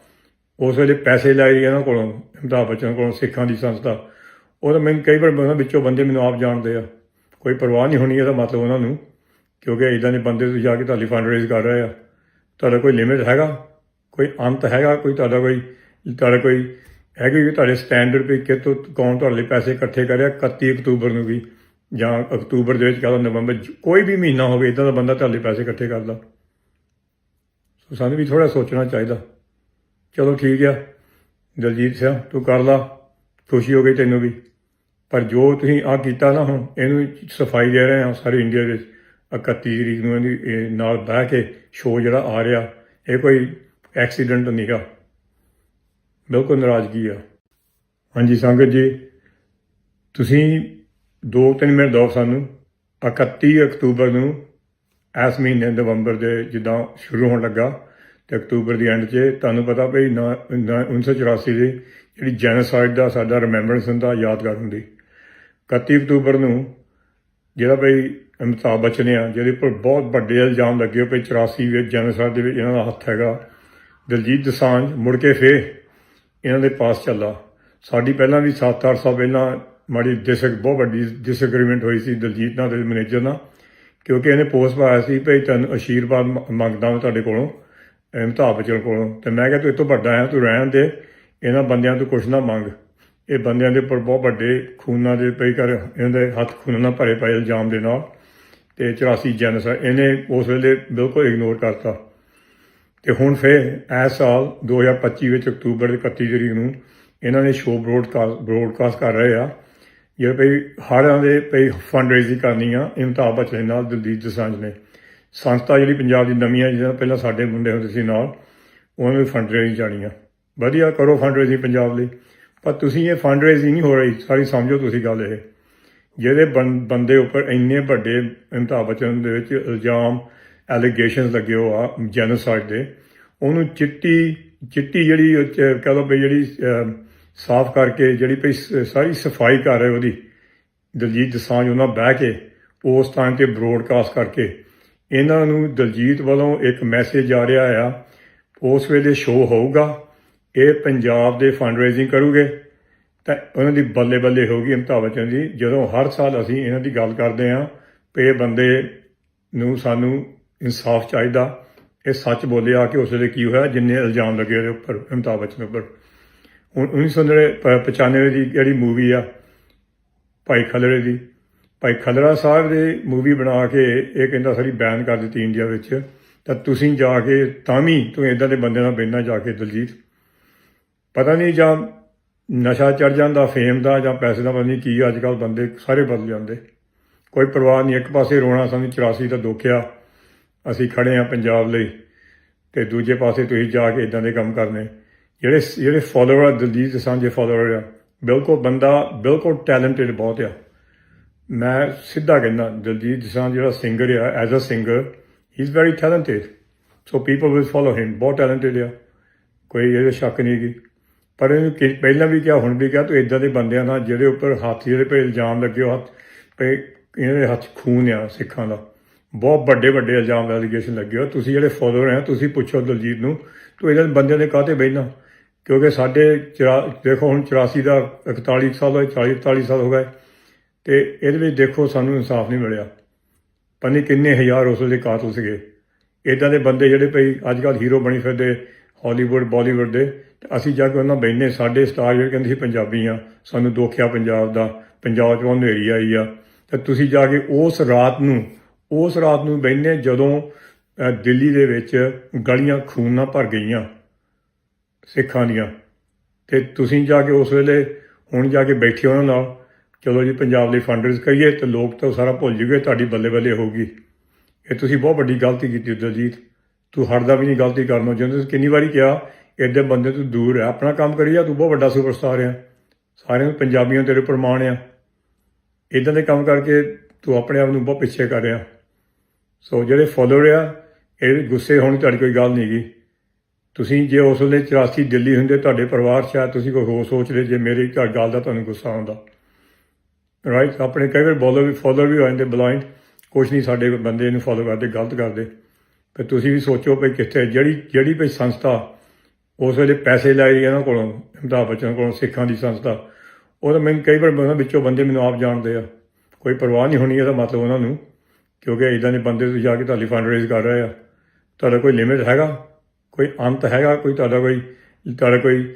Speaker 1: ਉਸ ਵੇਲੇ ਪੈਸੇ ਲੈ ਰਹੀ ਇਹਨਾਂ ਕੋਲੋਂ, ਅਮਿਤਾਭ ਬੱਚਨ ਕੋਲੋਂ, ਸਿੱਖਾਂ ਦੀ ਸੰਸਥਾ। ਉਹ ਤਾਂ ਮੈਨੂੰ ਕਈ ਵਾਰ ਉਹਨਾਂ ਵਿੱਚੋਂ ਬੰਦੇ ਮੈਨੂੰ ਆਪ ਜਾਣਦੇ ਆ। ਕੋਈ ਪਰਵਾਹ ਨਹੀਂ ਹੋਣੀ, ਇਹਦਾ ਮਤਲਬ ਉਹਨਾਂ ਨੂੰ। ਕਿਉਂਕਿ ਇਦਾਂ ਦੇ ਬੰਦੇ ਤੁਸੀਂ ਜਾ ਕੇ ਤੁਹਾਡੀ ਫੰਡ ਰੇਜ਼ ਕਰ ਰਹੇ ਆ। ਤੁਹਾਡਾ ਕੋਈ ਲਿਮਿਟ ਹੈਗਾ? ਕੋਈ ਅੰਤ ਹੈਗਾ? ਕੋਈ ਤੁਹਾਡਾ ਕੋਈ ਤੁਹਾਡਾ ਕੋਈ ਹੈਗੀ ਕਿ ਤੁਹਾਡੇ ਸਟੈਂਡਰਡ ਵੀ ਕਿਤੋਂ ਕੌਣ ਤੁਹਾਡੇ ਲਈ ਪੈਸੇ ਇਕੱਠੇ ਕਰਿਆ 31 ਅਕਤੂਬਰ ਨੂੰ ਵੀ? ਜਾਂ ਅਕਤੂਬਰ ਦੇ ਵਿੱਚ ਕਹਦਾ ਨਵੰਬਰ ਕੋਈ ਵੀ ਮਹੀਨਾ ਹੋਵੇ ਇਦਾਂ ਦਾ ਬੰਦਾ ਤੁਹਾਡੇ ਪੈਸੇ ਇਕੱਠੇ ਕਰਦਾ। ਸੋ ਸਾਨੂੰ ਵੀ ਥੋੜਾ ਸੋਚਣਾ ਚਾਹੀਦਾ। ਚਲੋ ਠੀਕ ਆ। ਦਲਜੀਤ ਸਿੰਘ, ਤੂੰ ਕਰ ਲਾ। ਖੁਸ਼ੀ ਹੋ ਗਈ ਤੈਨੂੰ ਵੀ। ਪਰ ਜੋ ਤੁਸੀਂ ਆ ਕੀਤਾ ਨਾ ਹੁਣ, ਇਹਨੂੰ ਸਫ਼ਾਈ ਦੇ ਰਹੇ ਹਾਂ ਸਾਰੇ ਇੰਡੀਆ ਵਿੱਚ। 31 ਤਰੀਕ ਨੂੰ ਇਹਦੀ, ਇਹ ਨਾਲ ਬਹਿ ਕੇ ਸ਼ੋਅ ਜਿਹੜਾ ਆ ਰਿਹਾ, ਇਹ ਕੋਈ ਐਕਸੀਡੈਂਟ ਨਹੀਂਗਾ। ਬਿਲਕੁਲ ਨਾਰਾਜ਼ਗੀ ਆ। ਹਾਂਜੀ ਸੰਗਤ ਜੀ, ਤੁਸੀਂ 2-3 ਮਿੰਟ ਦਿਓ ਸਾਨੂੰ। 31 ਅਕਤੂਬਰ ਨੂੰ ਇਸ ਮਹੀਨੇ ਨਵੰਬਰ ਦੇ ਜਿੱਦਾਂ ਸ਼ੁਰੂ ਹੋਣ ਲੱਗਾ। ਅਕਤੂਬਰ ਦੀ ਐਂਡ 'ਚ ਤੁਹਾਨੂੰ ਪਤਾ ਭਈ ਨਾ- ਨਾ- 1984 ਦੀ ਜਿਹੜੀ ਜੈਨੋਸਾਈਡ ਦਾ ਸਾਡਾ ਰਿਮੈਂਬਰੈਂਸ ਹੁੰਦਾ, ਯਾਦਗਾਰ ਹੁੰਦੀ। 31 ਅਕਤੂਬਰ ਨੂੰ ਜਿਹੜਾ ਭਈ ਅਮਿਤਾਭ ਬੱਚਨ ਆ, ਜਿਹਦੇ ਉੱਪਰ ਬਹੁਤ ਵੱਡੇ ਇਲਜ਼ਾਮ ਲੱਗੇ ਪਏ 84 ਵਿੱਚ ਜੈਨੋਸਾਈਡ ਦੇ ਵਿੱਚ ਇਹਨਾਂ ਦਾ ਹੱਥ ਹੈਗਾ। ਦਲਜੀਤ ਦਸਾਂਝ ਮੁੜ ਕੇ ਫੇਰ ਇਹਨਾਂ ਦੇ ਪਾਸ ਚੱਲਾ। ਸਾਡੀ ਪਹਿਲਾਂ ਵੀ 7-8 ਸਾਲ ਪਹਿਲਾਂ ਮਾੜੀ ਡਿਸਕ ਬਹੁਤ ਵੱਡੀ ਡਿਸਐਗਰੀਮੈਂਟ ਹੋਈ ਸੀ ਦਲਜੀਤ ਨਾਲ ਤੇ ਮੈਨੇਜਰ ਨਾਲ, ਕਿਉਂਕਿ ਇਹਨੇ ਪੋਸਟ ਪਾਇਆ ਸੀ ਭਈ ਤੁਹਾਨੂੰ ਅਸ਼ੀਰਵਾਦ ਮੰਗਦਾ ਮੈਂ ਤੁਹਾਡੇ ਕੋਲੋਂ। ਅਮਿਤਾਭ ਬੱਚਨ ਕੋਲੋਂ। ਤੇ ਮੈਂ ਕਿਹਾ ਤੂੰ ਇਹ ਤੋਂ ਵੱਡਾ ਹੈ, ਤੂੰ ਰਹਿਣ ਦੇ। ਇਹਨਾਂ ਬੰਦਿਆਂ ਤੋਂ ਕੁਛ ਨਾ ਮੰਗ। ਇਹ ਬੰਦਿਆਂ ਦੇ ਉੱਪਰ ਬਹੁਤ ਵੱਡੇ ਖੂਨਾਂ ਦੇ ਪਈ ਕਰ, ਇਹਨਾਂ ਦੇ ਹੱਥ ਖੂਨ ਨਾਲ ਭਰੇ ਪਏ ਇਲਜ਼ਾਮ ਦੇ ਨਾਲ। ਤੇ 84 ਜੈਨਸਾ, ਇਹਨੇ ਉਸ ਵੇਲੇ ਬਿਲਕੁਲ ਇਗਨੋਰ ਕਰਤਾ। ਤੇ ਹੁਣ ਫੇਰ ਇਸ ਸਾਲ 2025 ਵਿੱਚ ਅਕਤੂਬਰ ਦੇ 31 ਤਰੀਕ ਨੂੰ ਇਹਨਾਂ ਨੇ ਸ਼ੋਅ ਬ੍ਰੋਡਕਾਸਟ ਬ੍ਰੋਡਕਾਸਟ ਕਰ ਰਹੇ ਆ। ਇਹ ਭਈ ਹਾਰਾਂ ਦੇ ਭਈ ਫੰਡ ਰੇਜ਼ਿੰਗ ਕਰਨੀ ਆ ਅਮਿਤਾਭ ਬੱਚਨ ਨਾਲ ਦਲਜੀਤ ਦੋਸਾਂਝ ਨੇ। ਸੰਸਥਾ ਜਿਹੜੀ ਪੰਜਾਬ ਦੀ ਨਵੀਂ ਆ ਜਿਹਦਾ ਪਹਿਲਾਂ ਸਾਡੇ ਮੁੰਡੇ ਹੁੰਦੇ ਸੀ ਨਾਲ, ਉਹਨਾਂ ਨੂੰ ਫੰਡ ਰੇਜ਼ ਜਾਣੀ ਆ। ਵਧੀਆ ਕਰੋ ਫੰਡ ਰੇਜ਼ਿੰਗ ਪੰਜਾਬ ਲਈ। ਪਰ ਤੁਸੀਂ ਇਹ ਫੰਡ ਰੇਜ਼ਿੰਗ ਨਹੀਂ ਹੋ ਰਹੀ, ਸਾਰੀ ਸਮਝੋ ਤੁਸੀਂ ਗੱਲ ਇਹ। ਜਿਹੜੇ ਬੰ- ਬੰਦੇ ਉੱਪਰ ਇੰਨੇ ਵੱਡੇ ਅਮਿਤਾਭ ਬੱਚਨ ਦੇ ਵਿੱਚ ਇਲਜ਼ਾਮ ਐਲੀਗੇਸ਼ਨਸ ਲੱਗੇ ਹੋ ਆ ਜੈਨੋਸਾਈਡ ਦੇ, ਉਹਨੂੰ ਚਿੱਟੀ ਚਿੱਟੀ ਜਿਹੜੀ ਉਹ ਕਹਿ ਲਓ ਵੀ ਜਿਹੜੀ ਸਾਫ਼ ਕਰਕੇ ਜਿਹੜੀ ਭਈ ਸ- ਸਾਰੀ ਸਫ਼ਾਈ ਕਰ ਰਹੇ ਉਹਦੀ, ਦਲਜੀਤ ਦਸਾਂਝ ਉਹਨਾਂ ਬਹਿ ਕੇ, ਉਸ ਟਾਈਮ ਤੇ ਬ੍ਰੋਡਕਾਸਟ ਕਰਕੇ ਇਹਨਾਂ ਨੂੰ ਦਲਜੀਤ ਵੱਲੋਂ ਇੱਕ ਮੈਸੇਜ ਆ ਰਿਹਾ ਆ, ਉਸ ਵੇਲੇ ਸ਼ੋਅ ਹੋਊਗਾ, ਇਹ ਪੰਜਾਬ ਦੇ ਫੰਡ ਰੇਜ਼ਿੰਗ ਕਰੂਗੇ। ਤਾਂ ਉਹਨਾਂ ਦੀ ਬੱਲੇ ਬੱਲੇ ਹੋਊਗੀ ਅਮਿਤਾਭ ਬੱਚਨ ਦੀ ਜਦੋਂ ਹਰ ਸਾਲ ਅਸੀਂ ਇਹਨਾਂ ਦੀ ਗੱਲ ਕਰਦੇ ਹਾਂ ਕਿ ਇਹ ਬੰਦੇ ਨੂੰ ਸਾਨੂੰ ਇਨਸਾਫ ਚਾਹੀਦਾ। ਇਹ ਸੱਚ ਬੋਲਿਆ ਕਿ ਉਸ ਵੇਲੇ ਕੀ ਹੋਇਆ, ਜਿੰਨੇ ਇਲਜ਼ਾਮ ਲੱਗੇ ਉਹਦੇ ਉੱਪਰ ਅਮਿਤਾਭ ਬੱਚਨ ਉੱਪਰ। ਹੁਣ 1995 ਦੀ ਜਿਹੜੀ ਮੂਵੀ ਆ, ਭਾਈ ਖਲੜੇ ਦੀ ਭਾਈ ਖਲੜਾ ਸਾਹਿਬ ਦੇ ਮੂਵੀ ਬਣਾ ਕੇ ਇਹ ਕਹਿੰਦਾ ਸਾਰੀ ਬੈਨ ਕਰ ਦਿੱਤੀ ਇੰਡੀਆ ਵਿੱਚ, ਤਾਂ ਤੁਸੀਂ ਜਾ ਕੇ ਤਾਂ ਵੀ ਤੂੰ ਇਦਾਂ ਦੇ ਬੰਦੇ ਨਾਲ ਬਹਿਣਾ ਜਾ ਕੇ ਦਲਜੀਤ। ਪਤਾ ਨਹੀਂ ਜਾਂ ਨਸ਼ਾ ਚੜ ਜਾਂਦਾ ਫੇਮ ਦਾ ਜਾਂ ਪੈਸੇ ਦਾ, ਪਤਾ ਨਹੀਂ ਕੀ ਅੱਜ ਕੱਲ ਬੰਦੇ ਸਾਰੇ ਬਦਲ ਜਾਂਦੇ। ਕੋਈ ਪਰਵਾਹ ਨਹੀਂ, ਇੱਕ ਪਾਸੇ ਰੋਣਾ, ਸਾਨੂੰ 84 ਦਾ ਦੁੱਖ ਆ, ਅਸੀਂ ਖੜੇ ਆ ਪੰਜਾਬ ਲਈ, ਤੇ ਦੂਜੇ ਪਾਸੇ ਤੁਸੀਂ ਜਾ ਕੇ ਇਦਾਂ ਦੇ ਕੰਮ ਕਰਨੇ। ਜਿਹੜੇ ਜਿਹੜੇ ਫਾਲੋਅਰ ਆ ਦਲਜੀਤ ਸਾਂਝੇ ਫਾਲੋਅਰ ਆ, ਬਿਲਕੁਲ ਬੰਦਾ ਬਿਲਕੁਲ ਟੈਲੈਂਟਡ ਬਹੁਤ ਆ। ਮੈਂ ਸਿੱਧਾ ਕਹਿੰਦਾ, ਦਲਜੀਤ ਦੋਸਾਂਝ ਜਿਹੜਾ ਸਿੰਗਰ ਆ as a singer he is very talented so people will follow him ਬਹੁਤ ਟੈਲੈਂਟਡ ਆ। ਕੋਈ ਇਹਦੇ ਸ਼ੱਕ ਨਹੀਂ ਗੀ ਪਰ ਇਹਨੂੰ ਪਹਿਲਾਂ ਵੀ ਕਿਹਾ, ਹੁਣ ਵੀ ਕਿਹਾ, ਤੂੰ ਇਦਾਂ ਦੇ ਬੰਦਿਆਂ ਨਾਲ ਜਿਹੜੇ ਉੱਪਰ ਹੱਥ ਜਿਹੜੇ ਪੇ ਇਲਜ਼ਾਮ ਲੱਗੇ ਹੋ ਹੱਥ ਪੇ ਇਹਨਾਂ ਦੇ ਹੱਥ ਖੂਨ ਆ ਸਿੱਖਾਂ ਦਾ। ਬਹੁਤ ਵੱਡੇ ਵੱਡੇ ਇਲਜ਼ਾਮ ਐਲੀਗੇਸ਼ਨ ਲੱਗੇ ਹੋ ਤੁਸੀਂ ਜਿਹੜੇ ਫਾਲੋਅਰ ਆ, ਤੁਸੀਂ ਪੁੱਛੋ ਦਲਜੀਤ ਨੂੰ, ਤੂੰ ਇਹਨਾਂ ਦੇ ਬੰਦਿਆਂ ਦੇ ਕਾਹਤੇ ਬਹਿਣਾ ਕਿਉਂਕਿ ਸਾਡੇ ਚਰਾ- ਦੇਖੋ ਹੁਣ 84 ਦਾ 41 ਸਾਲ ਹੋਏ 40 41 ਸਾਲ ਹੋ ਗਏ। ਤੇ ਇਹਦੇ ਵਿੱਚ ਦੇਖੋ ਸਾਨੂੰ ਇਨਸਾਫ ਨਹੀਂ ਮਿਲਿਆ। ਪਤਾ ਨਹੀਂ ਕਿੰਨੇ ਹਜ਼ਾਰ ਉਸ ਵੇਲੇ ਕਾਤਲ ਸੀਗੇ। ਇਦਾਂ ਦੇ ਬੰਦੇ ਜਿਹੜੇ ਭਈ ਅੱਜ ਕੱਲ੍ਹ ਹੀਰੋ ਬਣੀ ਫਿਰਦੇ, ਹਾਲੀਵੁੱਡ, ਬਾਲੀਵੁੱਡ ਦੇ, ਤੇ ਅਸੀਂ ਜਾ ਕੇ ਉਹਨਾਂ ਬੈਠਨੇ ਸਾਡੇ ਸਟਾਰ ਜਿਹੜੇ ਕਹਿੰਦੇ ਸੀ ਪੰਜਾਬੀ ਆ, ਸਾਨੂੰ ਦੁੱਖ ਆ ਪੰਜਾਬ ਦਾ, ਪੰਜਾਬ 'ਚ ਹਨੇਰੀ ਆਈ ਆ। ਤੇ ਤੁਸੀਂ ਜਾ ਕੇ ਉਸ ਰਾਤ ਨੂੰ, ਉਸ ਰਾਤ ਨੂੰ ਬੈਠਨੇ ਜਦੋਂ ਦਿੱਲੀ ਦੇ ਵਿੱਚ ਗਲੀਆਂ ਖੂਨ ਨਾਲ ਭਰ ਗਈਆਂ, ਸਿੱਖਾਂ ਦੀਆਂ, ਤੇ ਤੁਸੀਂ ਜਾ ਕੇ ਉਸ ਵੇਲੇ ਹੁਣ ਜਾ ਕੇ ਬੈਠੇ ਉਹਨਾਂ ਨਾਲ ਚਲੋ ਜੀ, ਪੰਜਾਬ ਲਈ ਫੰਡਰਸ ਕਰੀਏ ਤੇ ਲੋਕ ਤਾਂ ਸਾਰਾ ਭੁੱਲ ਜੂਗੇ, ਤੁਹਾਡੀ ਬੱਲੇ ਬੱਲੇ ਹੋਊਗੀ ਇਹ ਤੁਸੀਂ ਬਹੁਤ ਵੱਡੀ ਗਲਤੀ ਕੀਤੀ ਦਲਜੀਤ। ਤੂੰ ਹਟਦਾ ਵੀ ਨਹੀਂ ਗਲਤੀ ਕਰਨੋਂ ਜਿਵੇਂ ਤੁਸੀਂ ਕਿੰਨੀ ਵਾਰੀ ਕਿਹਾ ਐਡੇ ਬੰਦੇ ਤੋਂ ਦੂਰ ਹੈ ਆਪਣਾ ਕੰਮ ਕਰੀ ਜਾ, ਤੂੰ ਬਹੁਤ ਵੱਡਾ ਸੁਪਰਸਟਾਰ ਆ। ਸਾਰਿਆਂ ਨੂੰ ਪੰਜਾਬੀਆਂ ਤੇਰੇ ਪ੍ਰਮਾਣ ਆ। ਇਦਾਂ ਦੇ ਕੰਮ ਕਰਕੇ ਤੂੰ ਆਪਣੇ ਆਪ ਨੂੰ ਬਹੁਤ ਪਿੱਛੇ ਕਰ ਰਿਹਾ। ਸੋ ਜਿਹੜੇ ਫਾਲੋਅਰ ਆ, ਇਹ ਗੁੱਸੇ ਹੋਣ ਤੁਹਾਡੀ ਕੋਈ ਗੱਲ ਨਹੀਂ ਗੀ ਤੁਸੀਂ ਜੇ ਉਸ ਵੇਲੇ 84 ਦਿੱਲੀ ਹੁੰਦੇ, ਤੁਹਾਡੇ ਪਰਿਵਾਰ ਸ਼ਾਇਦ ਤੁਸੀਂ ਕੋਈ ਹੋਰ ਸੋਚਦੇ ਜੇ ਮੇਰੀ ਘਰ ਗੱਲ ਦਾ ਤੁਹਾਨੂੰ ਗੁੱਸਾ ਆਉਂਦਾ। ਰਾਈਟ ਆਪਣੇ ਕਈ ਵਾਰ ਬੋਲਰ ਵੀ ਫਾਲੋਅਰ ਵੀ ਹੋ ਜਾਂਦੇ ਬਲਾਈਂਡ ਕੁਛ ਨਹੀਂ, ਸਾਡੇ ਬੰਦੇ ਨੂੰ ਫਾਲੋ ਕਰਦੇ, ਗਲਤ ਕਰਦੇ। ਫਿਰ ਤੁਸੀਂ ਵੀ ਸੋਚੋ ਵੀ ਕਿੱਥੇ, ਜਿਹੜੀ ਜਿਹੜੀ ਵੀ ਸੰਸਥਾ ਉਸ ਵੇਲੇ ਪੈਸੇ ਲੈ ਰਹੀ ਹੈ ਇਹਨਾਂ ਕੋਲੋਂ, ਅਮਿਤਾਭ ਬੱਚਨ ਕੋਲੋਂ, ਸਿੱਖਾਂ ਦੀ ਸੰਸਥਾ, ਉਹ ਤਾਂ ਮੈਨੂੰ ਕਈ ਵਾਰ ਉਹਨਾਂ ਵਿੱਚੋਂ ਬੰਦੇ ਮੈਨੂੰ ਆਪ ਜਾਣਦੇ ਆ। ਕੋਈ ਪਰਵਾਹ ਨਹੀਂ ਹੋਣੀ ਇਹਦਾ ਮਤਲਬ ਉਹਨਾਂ ਨੂੰ, ਕਿਉਂਕਿ ਇਦਾਂ ਦੇ ਬੰਦੇ ਤੁਸੀਂ ਜਾ ਕੇ ਤੁਹਾਡੀ ਫੰਡ ਰੇਜ਼ ਕਰ ਰਹੇ ਆ। ਤੁਹਾਡਾ ਕੋਈ ਲਿਮਿਟ ਹੈਗਾ? ਕੋਈ ਅੰਤ ਹੈਗਾ? ਕੋਈ ਤੁਹਾਡਾ ਕੋਈ ਤੁਹਾਡਾ ਕੋਈ